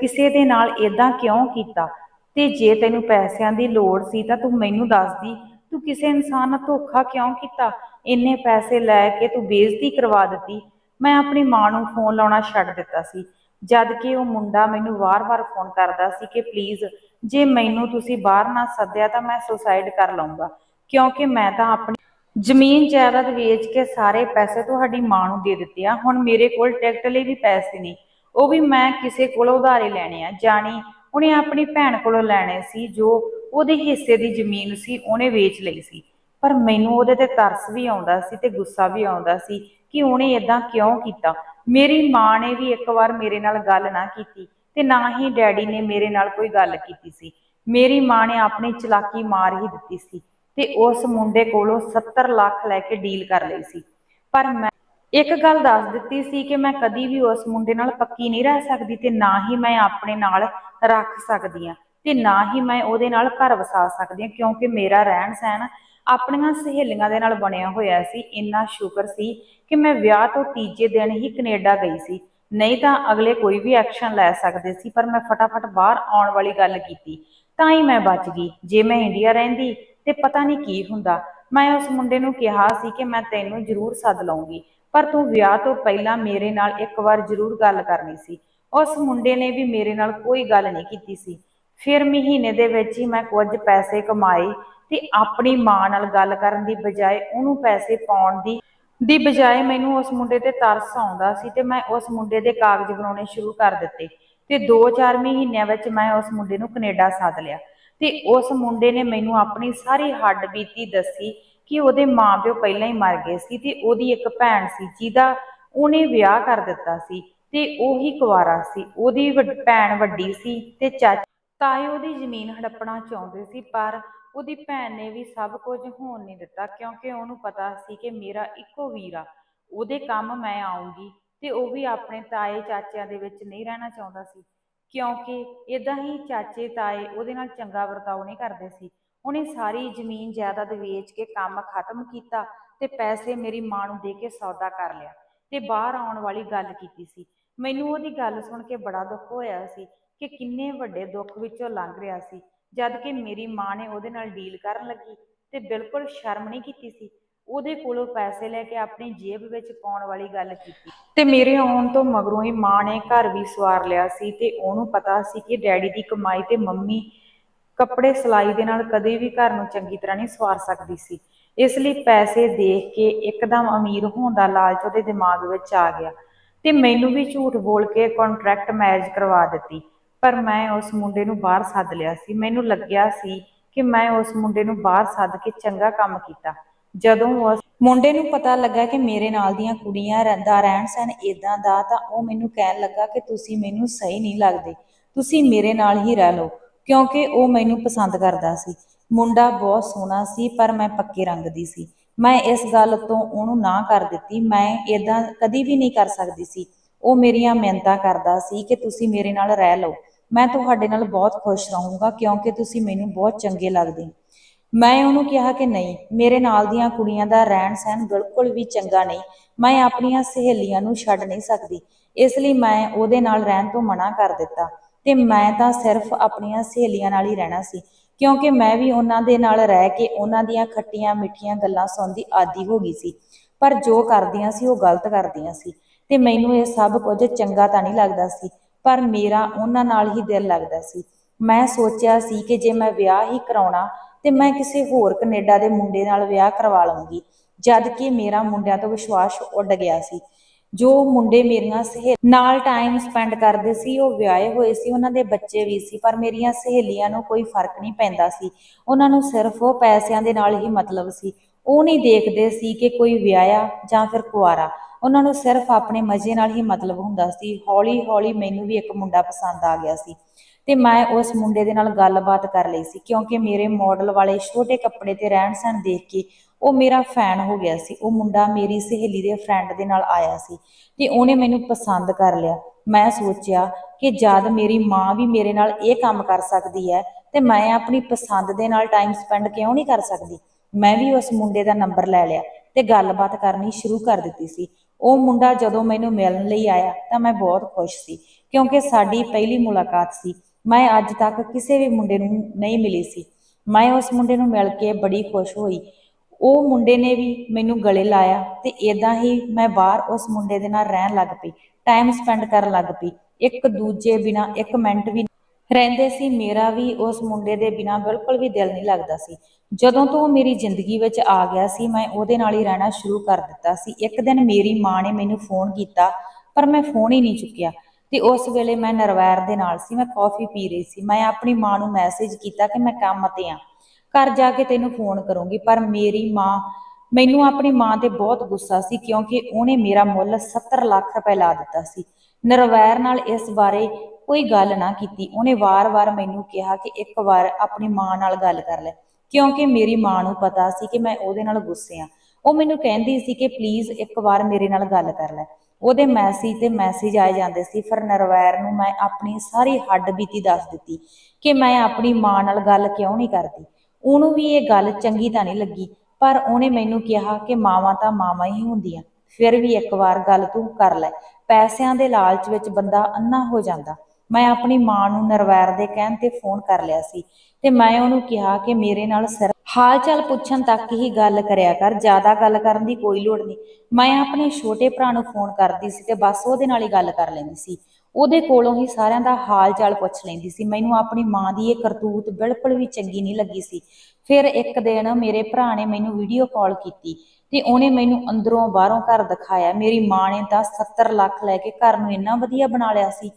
ਕਿਸੇ ਦੇ ਨਾਲ ਇਦਾਂ ਕਿਉਂ ਕੀਤਾ? ਤੇ ਜੇ ਤੈਨੂੰ ਪੈਸਿਆਂ ਦੀ ਲੋੜ ਸੀ ਤਾਂ ਤੂੰ ਮੈਨੂੰ ਦੱਸਦੀ ਤੂੰ ਕਿਸੇ ਇਨਸਾਨ ਨਾਲ ਧੋਖਾ ਕਿਉਂ ਕੀਤਾ? ਇੰਨੇ ਪੈਸੇ ਲੈ ਕੇ ਤੂੰ ਬੇਇੱਜ਼ਤੀ ਕਰਵਾ ਦਿੱਤੀ। ਮੈਂ ਆਪਣੀ ਮਾਂ ਨੂੰ ਫੋਨ ਲਾਉਣਾ ਛੱਡ ਦਿੱਤਾ ਸੀ। ਜਦ ਕਿ ਉਹ ਮੁੰਡਾ ਮੈਨੂੰ ਵਾਰ-ਵਾਰ ਫੋਨ ਕਰਦਾ ਸੀ ਕਿ ਪਲੀਜ਼ ਜੇ ਮੈਨੂੰ ਤੁਸੀਂ ਬਾਹਰ ਨਾ ਸੱਦਿਆ ਤਾਂ ਮੈਂ ਸੁਸਾਈਡ ਕਰ ਲਵਾਂਗਾ ਕਿਉਂਕਿ ਮੈਂ ਤਾਂ ਆਪਣੀ ਜ਼ਮੀਨ ਜਾਇਦਾਦ ਵੇਚ ਕੇ ਸਾਰੇ ਪੈਸੇ ਤੁਹਾਡੀ ਮਾਂ ਨੂੰ ਦੇ ਦਿੱਤੇ ਆ। ਹੁਣ ਮੇਰੇ ਕੋਲ ਟਿਕਟ ਲਈ ਵੀ ਪੈਸੇ ਨਹੀਂ। ਉਹ ਵੀ ਮੈਂ ਕਿਸੇ ਕੋਲੋਂ ਉਧਾਰੇ ਲੈਣੇ ਆ। ਜਾਣੀ ਉਹਨੇ ਆਪਣੀ ਭੈਣ ਕੋਲੋਂ ਲੈਣੇ ਸੀ, ਜੋ ਉਹਦੇ ਹਿੱਸੇ ਦੀ ਜ਼ਮੀਨ ਸੀ, ਉਹਨੇ ਵੇਚ ਲਈ ਸੀ। ਪਰ ਮੈਨੂੰ ਉਹਦੇ ਤੇ ਤਰਸ ਵੀ ਆਉਂਦਾ ਸੀ ਤੇ ਗੁੱਸਾ ਵੀ ਆਉਂਦਾ ਸੀ ਕਿ ਉਹਨੇ ਇਦਾਂ ਕਿਉਂ ਕੀਤਾ? ਮੇਰੀ ਮਾਂ ਨੇ ਵੀ ਇੱਕ ਵਾਰ ਮੇਰੇ ਨਾਲ ਗੱਲ ਨਾ ਕੀਤੀ ਤੇ ਨਾ ਹੀ ਡੈਡੀ ਨੇ ਮੇਰੇ ਨਾਲ ਕੋਈ ਗੱਲ ਕੀਤੀ ਸੀ। ਮੇਰੀ ਮਾਂ ਨੇ ਆਪਣੀ ਚਲਾਕੀ ਮਾਰ ਹੀ ਦਿੱਤੀ ਸੀ ਤੇ ਉਸ ਮੁੰਡੇ ਕੋਲੋਂ 70 ਲੱਖ ਲੈ ਕੇ ਡੀਲ ਕਰ ਲਈ ਸੀ। ਪਰ ਮੈਂ ਇੱਕ ਗੱਲ ਦੱਸ ਦਿੱਤੀ ਸੀ ਕਿ ਮੈਂ ਕਦੀ ਵੀ ਉਸ ਮੁੰਡੇ ਨਾਲ ਪੱਕੀ ਨਹੀਂ ਰਹਿ ਸਕਦੀ ਤੇ ਨਾ ਹੀ ਮੈਂ ਆਪਣੇ ਨਾਲ ਰੱਖ ਸਕਦੀ ਆ ਤੇ ਨਾ ਹੀ ਮੈਂ ਉਹਦੇ ਨਾਲ ਘਰ ਵਸਾ ਸਕਦੀ ਆ ਕਿਉਂਕਿ ਮੇਰਾ ਰਹਿਣ ਸਹਿਣ ਆਪਣੀਆਂ ਸਹੇਲੀਆਂ ਦੇ ਨਾਲ ਬਣਿਆ ਹੋਇਆ ਸੀ, ਇੰਨਾ ਸ਼ੁਕਰ ਸੀ ਕਿ ਮੈਂ ਵਿਆਹ ਤੋਂ ਤੀਜੇ ਦਿਨ ਹੀ ਕੈਨੇਡਾ ਗਈ ਸੀ। ਨਹੀਂ ਤਾਂ ਅਗਲੇ ਕੋਈ ਵੀ ਐਕਸ਼ਨ ਲੈ ਸਕਦੇ ਸੀ, ਪਰ ਮੈਂ ਫਟਾਫਟ ਬਾਹਰ ਆਉਣ ਵਾਲੀ ਗੱਲ ਕੀਤੀ। ਤਾਂ ਹੀ ਮੈਂ ਬਚ ਗਈ। ਜੇ ਮੈਂ ਇੰਡੀਆ ਰਹਿੰਦੀ ਤੇ ਪਤਾ ਨਹੀਂ ਕੀ ਹੁੰਦਾ। ਮੈਂ ਉਸ ਮੁੰਡੇ ਨੂੰ ਕਿਹਾ ਸੀ ਕਿ ਮੈਂ ਤੈਨੂੰ ਜ਼ਰੂਰ ਸੱਦ ਲਵਾਂਗੀ ਪਰ ਤੂੰ ਵਿਆਹ ਤੋਂ ਪਹਿਲਾਂ ਮੇਰੇ ਨਾਲ ਇੱਕ ਵਾਰ ਜ਼ਰੂਰ ਗੱਲ ਕਰਨੀ ਸੀ। ਉਸ ਮੁੰਡੇ ਨੇ ਵੀ ਮੇਰੇ ਨਾਲ ਕੋਈ ਗੱਲ ਨਹੀਂ ਕੀਤੀ ਸੀ। ਫਿਰ ਮਹੀਨੇ ਦੇ ਵਿੱਚ ਹੀ ਮੈਂ ਕੁਝ ਪੈਸੇ ਕਮਾਏ ਤੇ ਆਪਣੀ ਮਾਂ ਨਾਲ ਗੱਲ ਕਰਨ ਦੀ ਬਜਾਏ ਉਹਨੂੰ ਪੈਸੇ ਪਾਉਣ ਦੀ ਦੀ ਬਜਾਏ ਮੈਨੂੰ ਉਸ ਮੁੰਡੇ ਤੇ ਤਰਸ ਆਉਂਦਾ ਸੀ ਤੇ ਮੈਂ ਉਸ ਮੁੰਡੇ ਦੇ ਕਾਗਜ਼ ਬਣਾਉਣੇ ਸ਼ੁਰੂ ਕਰ ਦਿੱਤੇ। ਤੇ 2-4 ਮਹੀਨਿਆਂ ਵਿੱਚ ਮੈਂ ਉਸ ਮੁੰਡੇ ਨੂੰ ਕੈਨੇਡਾ ਸੱਦ ਲਿਆ। ਤੇ ਉਸ ਮੁੰਡੇ ਨੇ ਮੈਨੂੰ ਆਪਣੀ ਸਾਰੀ ਹੱਡ ਬੀਤੀ ਦੱਸੀ ਕਿ ਉਹਦੇ ਮਾਪਿਓ ਪਹਿਲਾਂ ਹੀ ਮਰ ਗਏ ਸੀ ਤੇ ਉਹਦੀ ਇੱਕ ਭੈਣ ਸੀ ਜਿਹਦਾ ਉਹਨੇ ਵਿਆਹ ਕਰ ਦਿੱਤਾ ਸੀ ਤੇ ਉਹੀ ਕੁਵਾਰਾ ਸੀ। ਉਹਦੀ ਵੱਡ- ਭੈਣ ਵੱਡੀ ਸੀ ਤੇ ਚਾਚਾ, ਤਾਏ ਉਹਦੀ ਜ਼ਮੀਨ ਹੜੱਪਣਾ ਚਾਹੁੰਦੇ ਸੀ ਪਰ ਉਹਦੀ ਭੈਣ ਨੇ ਵੀ ਸਭ ਕੁਝ ਹੋਣ ਨਹੀਂ ਦਿੱਤਾ, ਕਿਉਂਕਿ ਉਹਨੂੰ ਪਤਾ ਸੀ ਕਿ ਮੇਰਾ ਇੱਕੋ ਵੀਰ ਆ। ਉਹਦੇ ਕੰਮ ਮੈਂ ਆਉਂਗੀ ਤੇ ਉਹ ਵੀ ਆਪਣੇ ਤਾਏ ਚਾਚਿਆਂ ਦੇ ਵਿੱਚ ਨਹੀਂ ਰਹਿਣਾ ਚਾਹੁੰਦਾ ਸੀ। ਕਿਉਂਕਿ ਇਦਾਂ ਹੀ ਚਾਚੇ ਤਾਏ ਉਹਦੇ ਨਾਲ ਚੰਗਾ ਵਰਤਾਓ ਨਹੀਂ ਕਰਦੇ ਸੀ। ਉਹਨੇ ਸਾਰੀ ਜ਼ਮੀਨ ਜਾਇਦਾਦ ਵੇਚ ਕੇ ਕੰਮ ਖਤਮ ਕੀਤਾ ਤੇ ਪੈਸੇ ਮੇਰੀ ਮਾਂ ਨੂੰ ਦੇ ਕੇ ਸੌਦਾ ਕਰ ਲਿਆ ਤੇ ਬਾਹਰ ਆਉਣ ਵਾਲੀ ਗੱਲ ਕੀਤੀ ਸੀ। ਮੈਨੂੰ ਉਹਦੀ ਗੱਲ ਸੁਣ ਕੇ ਬੜਾ ਦੁੱਖ ਹੋਇਆ ਸੀ ਕਿ ਕਿੰਨੇ ਵੱਡੇ ਦੁੱਖ ਵਿੱਚੋਂ ਲੰਘ ਰਿਹਾ ਸੀ। ਜਦ ਕਿ ਮੇਰੀ ਮਾਂ ਨੇ ਉਹਦੇ ਨਾਲ ਡੀਲ ਕਰਨ ਲੱਗੀ ਤੇ ਬਿਲਕੁਲ ਸ਼ਰਮ ਨਹੀਂ ਕੀਤੀ ਸੀ। ਉਹਦੇ ਕੋਲੋਂ ਪੈਸੇ ਲੈ ਕੇ ਆਪਣੀ ਜੇਬ ਵਿੱਚ ਪਾਉਣ ਵਾਲੀ ਗੱਲ ਕੀਤੀ। ਤੇ ਮੇਰੇ ਆਉਣ ਤੋਂ ਮਗਰੋਂ ਹੀ ਮਾਂ ਨੇ ਘਰ ਵੀ ਸਵਾਰ ਲਿਆ ਸੀ ਤੇ ਉਹਨੂੰ ਪਤਾ ਸੀ ਕਿ ਡੈਡੀ ਦੀ ਕਮਾਈ ਤੇ ਮੰਮੀ ਕੱਪੜੇ ਸਿਲਾਈ ਦੇ ਨਾਲ ਕਦੇ ਵੀ ਘਰ ਨੂੰ ਚੰਗੀ ਤਰ੍ਹਾਂ ਨਹੀਂ ਸਵਾਰ ਸਕਦੀ ਸੀ। ਇਸ ਲਈ ਪੈਸੇ ਦੇਖ ਕੇ ਇੱਕਦਮ ਅਮੀਰ ਹੋਣ ਦਾ ਲਾਲਚ ਉਹਦੇ ਦਿਮਾਗ ਵਿੱਚ ਆ ਗਿਆ ਤੇ ਮੈਨੂੰ ਵੀ ਝੂਠ ਬੋਲ ਕੇ ਕੰਟਰੈਕਟ ਮੈਰਿਜ ਕਰਵਾ ਦਿੱਤੀ। ਪਰ ਮੈਂ ਉਸ ਮੁੰਡੇ ਨੂੰ ਬਾਹਰ ਸੱਦ ਲਿਆ ਸੀ। ਮੈਨੂੰ ਲੱਗਿਆ ਸੀ ਕਿ ਮੈਂ ਉਸ ਮੁੰਡੇ ਨੂੰ ਬਾਹਰ ਸੱਦ ਕੇ ਚੰਗਾ ਕੰਮ ਕੀਤਾ। ਜਦੋਂ ਉਸ ਮੁੰਡੇ ਨੂੰ ਪਤਾ ਲੱਗਾ ਕਿ ਮੇਰੇ ਨਾਲ ਦੀਆਂ ਕੁੜੀਆਂ ਰਹਿ- ਦਾ ਰਹਿਣ ਸਹਿਣ ਇਦਾਂ ਦਾ, ਤਾਂ ਉਹ ਮੈਨੂੰ ਕਹਿਣ ਲੱਗਾ ਕਿ ਤੁਸੀਂ ਮੈਨੂੰ ਸਹੀ ਨਹੀਂ ਲੱਗਦੇ। ਤੁਸੀਂ ਮੇਰੇ ਨਾਲ ਹੀ ਰਹਿ ਲਓ, ਕਿਉਂਕਿ ਉਹ ਮੈਨੂੰ ਪਸੰਦ ਕਰਦਾ ਸੀ। ਮੁੰਡਾ ਬਹੁਤ ਸੋਹਣਾ ਸੀ, ਪਰ ਮੈਂ ਪੱਕੇ ਰੰਗ ਦੀ ਸੀ। ਮੈਂ ਇਸ ਗੱਲ ਤੋਂ ਉਹਨੂੰ ਨਾ ਕਰ ਦਿੱਤੀ। ਮੈਂ ਇਦਾਂ ਕਦੀ ਵੀ ਨਹੀਂ ਕਰ ਸਕਦੀ ਸੀ। ਉਹ ਮੇਰੀਆਂ ਮਿਹਨਤਾਂ ਕਰਦਾ ਸੀ ਕਿ ਤੁਸੀਂ ਮੇਰੇ ਨਾਲ ਰਹਿ ਲਓ। ਮੈਂ ਤੁਹਾਡੇ ਨਾਲ ਬਹੁਤ ਖੁਸ਼ ਰਹੂੰਗਾ ਕਿਉਂਕਿ ਤੁਸੀਂ ਮੈਨੂੰ ਬਹੁਤ ਚੰਗੇ ਲੱਗਦੇ। ਮੈਂ ਉਹਨੂੰ ਕਿਹਾ ਕਿ ਨਹੀਂ, ਮੇਰੇ ਨਾਲ ਦੀਆਂ ਕੁੜੀਆਂ ਦਾ ਰਹਿਣ ਸਹਿਣ ਬਿਲਕੁਲ ਵੀ ਚੰਗਾ ਨਹੀਂ। ਮੈਂ ਆਪਣੀਆਂ ਸਹੇਲੀਆਂ ਨੂੰ ਛੱਡ ਨਹੀਂ ਸਕਦੀ। ਇਸ ਲਈ ਮੈਂ ਉਹਦੇ ਨਾਲ ਰਹਿਣ ਤੋਂ ਮਨਾ ਕਰ ਦਿੱਤਾ ਤੇ ਮੈਂ ਤਾਂ ਸਿਰਫ ਆਪਣੀਆਂ ਸਹੇਲੀਆਂ ਨਾਲ ਹੀ ਰਹਿਣਾ ਸੀ। ਕਿਉਂਕਿ ਮੈਂ ਵੀ ਉਹਨਾਂ ਦੇ ਨਾਲ ਰਹਿ ਕੇ ਉਹਨਾਂ ਦੀਆਂ ਖੱਟੀਆਂ ਮਿੱਠੀਆਂ ਗੱਲਾਂ ਸੁਣਦੀ ਆਦੀ ਹੋ ਗਈ ਸੀ। ਪਰ ਜੋ ਕਰਦੀਆਂ ਸੀ ਉਹ ਗਲਤ ਕਰਦੀਆਂ ਸੀ ਤੇ ਮੈਨੂੰ ਇਹ ਸਭ ਕੁਝ ਚੰਗਾ ਤਾਂ ਨਹੀਂ ਲੱਗਦਾ ਸੀ। ਪਰ ਮੇਰਾ ਉਹਨਾਂ ਨਾਲ ਹੀ ਦਿਲ ਲੱਗਦਾ ਸੀ। ਮੈਂ ਸੋਚਿਆ ਸੀ ਕਿ ਜੇ ਮੈਂ ਵਿਆਹ ਹੀ ਕਰਾਉਣਾ ਤੇ ਮੈਂ ਕਿਸੇ ਹੋਰ ਕੈਨੇਡਾ ਦੇ ਮੁੰਡੇ ਨਾਲ ਵਿਆਹ ਕਰਵਾ ਲਵਾਂਗੀ ਜਦ ਕਿ ਮੇਰਾ ਮੁੰਡਿਆਂ ਤੋਂ ਵਿਸ਼ਵਾਸ ਉੱਡ ਗਿਆ ਸੀ। ਜੋ ਮੁੰਡੇ ਮੇਰੀਆਂ ਸਹੇਲ ਨਾਲ ਟਾਈਮ ਸਪੈਂਡ ਕਰਦੇ ਸੀ, ਉਹ ਵਿਆਹੇ ਹੋਏ ਸੀ, ਉਹਨਾਂ ਦੇ ਬੱਚੇ ਵੀ ਸੀ, ਪਰ ਮੇਰੀਆਂ ਸਹੇਲੀਆਂ ਨੂੰ ਕੋਈ ਫ਼ਰਕ ਨਹੀਂ ਪੈਂਦਾ ਸੀ। ਉਹਨਾਂ ਨੂੰ ਸਿਰਫ ਉਹ ਪੈਸਿਆਂ ਦੇ ਨਾਲ ਹੀ ਮਤਲਬ ਸੀ। ਉਹ ਨਹੀਂ ਦੇਖਦੇ ਸੀ ਕਿ ਕੋਈ ਵਿਆਹਿਆ ਜਾਂ ਫਿਰ ਕੁਆਰਾ। ਉਹਨਾਂ ਨੂੰ ਸਿਰਫ ਆਪਣੇ ਮਜ਼ੇ ਨਾਲ ਹੀ ਮਤਲਬ ਹੁੰਦਾ ਸੀ। ਹੌਲੀ ਹੌਲੀ ਮੈਨੂੰ ਵੀ ਇੱਕ ਮੁੰਡਾ ਪਸੰਦ ਆ ਗਿਆ ਸੀ ਤੇ ਮੈਂ ਉਸ ਮੁੰਡੇ ਦੇ ਨਾਲ ਗੱਲਬਾਤ ਕਰ ਲਈ ਸੀ ਕਿਉਂਕਿ ਮੇਰੇ ਮਾਡਲ ਵਾਲੇ ਛੋਟੇ ਕੱਪੜੇ ਤੇ ਰਹਿਣ ਸਹਿਣ ਦੇਖ ਕੇ ਉਹ ਮੇਰਾ ਫੈਨ ਹੋ ਗਿਆ ਸੀ। ਉਹ ਮੁੰਡਾ ਮੇਰੀ ਸਹੇਲੀ ਦੇ ਫਰੈਂਡ ਦੇ ਨਾਲ ਆਇਆ ਸੀ ਤੇ ਉਹਨੇ ਮੈਨੂੰ ਪਸੰਦ ਕਰ ਲਿਆ। ਮੈਂ ਸੋਚਿਆ ਕਿ ਜਦ ਮੇਰੀ ਮਾਂ ਵੀ ਮੇਰੇ ਨਾਲ ਇਹ ਕੰਮ ਕਰ ਸਕਦੀ ਹੈ ਤੇ ਮੈਂ ਆਪਣੀ ਪਸੰਦ ਦੇ ਨਾਲ ਟਾਈਮ ਸਪੈਂਡ ਕਿਉਂ ਨਹੀਂ ਕਰ ਸਕਦੀ? ਮੈਂ ਵੀ ਉਸ ਮੁੰਡੇ ਦਾ ਨੰਬਰ ਲੈ ਲਿਆ ਤੇ ਗੱਲਬਾਤ ਕਰਨੀ ਸ਼ੁਰੂ ਕਰ ਦਿੱਤੀ ਸੀ। ਉਹ ਮੁੰਡਾ ਜਦੋਂ ਮੈਨੂੰ ਮਿਲਣ ਲਈ ਆਇਆ ਤਾਂ ਮੈਂ ਬਹੁਤ ਖੁਸ਼ ਸੀ, ਕਿਉਂਕਿ ਸਾਡੀ ਪਹਿਲੀ ਮੁਲਾਕਾਤ ਸੀ। ਮੈਂ ਅੱਜ ਤੱਕ ਕਿਸੇ ਵੀ ਮੁੰਡੇ ਨੂੰ ਨਹੀਂ ਮਿਲੀ ਸੀ। ਮੈਂ ਉਸ ਮੁੰਡੇ ਨੂੰ ਮਿਲ ਕੇ ਬੜੀ ਖੁਸ਼ ਹੋਈ। ਉਹ ਮੁੰਡੇ ਨੇ ਵੀ ਮੈਨੂੰ ਗਲੇ ਲਾਇਆ ਤੇ ਇਦਾਂ ਹੀ ਮੈਂ ਬਾਹਰ ਉਸ ਮੁੰਡੇ ਦੇ ਨਾਲ ਰਹਿਣ ਲੱਗ ਪਈ ਟਾਈਮ ਸਪੈਂਡ ਕਰਨ ਲੱਗ ਪਈ। ਇੱਕ ਦੂਜੇ ਬਿਨਾ ਇੱਕ ਮਿੰਟ ਵੀ ਰਹਿੰਦੇ ਸੀ, ਮੇਰਾ ਵੀ ਉਸ ਮੁੰਡੇ ਦੇ ਬਿਨਾ ਬਿਲਕੁਲ ਵੀ ਦਿਲ ਨਹੀਂ ਲੱਗਦਾ ਸੀ। ਜਦੋਂ ਤੋਂ ਉਹ ਮੇਰੀ ਜ਼ਿੰਦਗੀ ਵਿੱਚ ਆ ਗਿਆ ਸੀ, ਮੈਂ ਉਹਦੇ ਨਾਲ ਹੀ ਰਹਿਣਾ ਸ਼ੁਰੂ ਕਰ ਦਿੱਤਾ ਸੀ। ਇੱਕ ਦਿਨ ਮੇਰੀ ਮਾਂ ਨੇ ਮੈਨੂੰ ਫੋਨ ਕੀਤਾ, ਪਰ ਮੈਂ ਫੋਨ ਹੀ ਨਹੀਂ ਚੁੱਕਿਆ। ਤੇ ਉਸ ਵੇਲੇ ਮੈਂ ਨਰਵੈਰ ਦੇ ਨਾਲ ਸੀ, ਮੈਂ ਕਾਫੀ ਪੀ ਰਹੀ ਸੀ। ਮੈਂ ਆਪਣੀ ਮਾਂ ਨੂੰ ਮੈਸੇਜ ਕੀਤਾ ਕਿ ਮੈਂ ਕੰਮ ਤੇ ਆ। ਘਰ ਜਾ ਕੇ ਤੈਨੂੰ ਫੋਨ ਕਰੂੰਗੀ, ਪਰ ਮੇਰੀ ਮਾਂ, ਮੈਨੂੰ ਆਪਣੀ ਮਾਂ ਤੇ ਬਹੁਤ ਗੁੱਸਾ ਸੀ, ਕਿਉਂਕਿ ਉਹਨੇ ਮੇਰਾ ਮੁੱਲ 70 ਲੱਖ ਰੁਪਏ ਲਾ ਦਿੱਤਾ ਸੀ। ਨਰਵੈਰ ਨਾਲ ਇਸ ਬਾਰੇ ਕੋਈ ਗੱਲ ਨਾ ਕੀਤੀ। ਉਹਨੇ ਵਾਰ-ਵਾਰ ਮੈਨੂੰ ਕਿਹਾ ਕਿ ਇੱਕ ਵਾਰ ਆਪਣੀ ਮਾਂ ਨਾਲ ਗੱਲ ਕਰ ਲੈ। ਕਿਉਂਕਿ ਮੇਰੀ ਮਾਂ ਨੂੰ ਪਤਾ ਸੀ ਕਿ ਮੈਂ ਉਹਦੇ ਨਾਲ ਗੁੱਸੇ ਆ ਉਹ ਮੈਨੂੰ ਕਹਿੰਦੀ ਸੀ ਕਿ ਪਲੀਜ਼ ਇੱਕ ਵਾਰ ਮੇਰੇ ਨਾਲ ਗੱਲ ਕਰ ਲੈ। ਉਹਦੇ ਮੈਸੇਜ ਤੇ ਮੈਸੇਜ ਆਏ ਜਾਂਦੇ ਸੀ, ਫਿਰ ਨਰਵੈਰ ਨੂੰ ਮੈਂ ਆਪਣੀ ਸਾਰੀ ਹੱਡ ਬੀਤੀ ਦੱਸ ਦਿੱਤੀ ਕਿ ਮੈਂ ਆਪਣੀ ਮਾਂ ਨਾਲ ਗੱਲ ਕਿਉਂ ਨਹੀਂ ਕਰਦੀ। ਉਹਨੂੰ ਵੀ ਇਹ ਗੱਲ ਚੰਗੀ ਤਾਂ ਨਹੀਂ ਲੱਗੀ, ਪਰ ਉਹਨੇ ਮੈਨੂੰ ਕਿਹਾ ਕਿ ਮਾਵਾਂ ਤਾਂ ਮਾਵਾਂ ਹੀ ਹੁੰਦੀਆਂ, ਫਿਰ ਵੀ ਇੱਕ ਵਾਰ ਗੱਲ ਤੂੰ ਕਰ ਲੈ। ਪੈਸਿਆਂ ਦੇ ਲਾਲਚ ਵਿੱਚ ਬੰਦਾ ਅੰਨਾ ਹੋ ਜਾਂਦਾ। ਮੈਂ ਆਪਣੀ ਮਾਂ ਨੂੰ ਨਰਵੈਰ ਦੇ ਕਹਿਣ ਤੇ ਫੋਨ ਕਰ ਲਿਆ ਸੀ ਤੇ ਮੈਂ ਉਹਨੂੰ ਕਿਹਾ ਕਿ ਮੇਰੇ ਨਾਲ ਸਿਰ ਹਾਲ ਚਾਲ ਪੁੱਛਣ ਤੱਕ ਹੀ ਗੱਲ ਕਰਿਆ ਕਰ, ਜ਼ਿਆਦਾ ਗੱਲ ਕਰਨ ਦੀ ਕੋਈ ਲੋੜ ਨਹੀਂ। ਮੈਂ ਆਪਣੇ ਛੋਟੇ ਭਰਾ ਨੂੰ ਫੋਨ ਕਰਦੀ ਸੀ ਤੇ ਬਸ ਉਹਦੇ ਨਾਲ ਹੀ ਗੱਲ ਕਰ ਲੈਂਦੀ ਸੀ। ਉਹਦੇ ਕੋਲੋਂ ਹੀ ਸਾਰਿਆਂ ਦਾ ਹਾਲ ਚਾਲ ਪੁੱਛ ਲੈਂਦੀ ਸੀ। ਮੈਨੂੰ ਆਪਣੀ ਮਾਂ ਦੀ ਇਹ ਕਰਤੂਤ ਬਿਲਕੁਲ ਵੀ ਚੰਗੀ ਨਹੀਂ ਲੱਗੀ ਸੀ। ਫਿਰ ਇੱਕ ਦਿਨ ਮੇਰੇ ਭਰਾ ਨੇ ਮੈਨੂੰ ਵੀਡੀਓ ਕਾਲ ਕੀਤੀ ਤੇ ਉਹਨੇ ਮੈਨੂੰ ਅੰਦਰੋਂ ਬਾਹਰੋਂ ਘਰ ਦਿਖਾਇਆ। ਮੇਰੀ ਮਾਂ ਨੇ ਤਾਂ 70 ਲੱਖ ਲੈ ਕੇ ਘਰ ਨੂੰ ਇੰਨਾ ਵਧੀਆ ਬਣਾ ਲਿਆ ਸੀ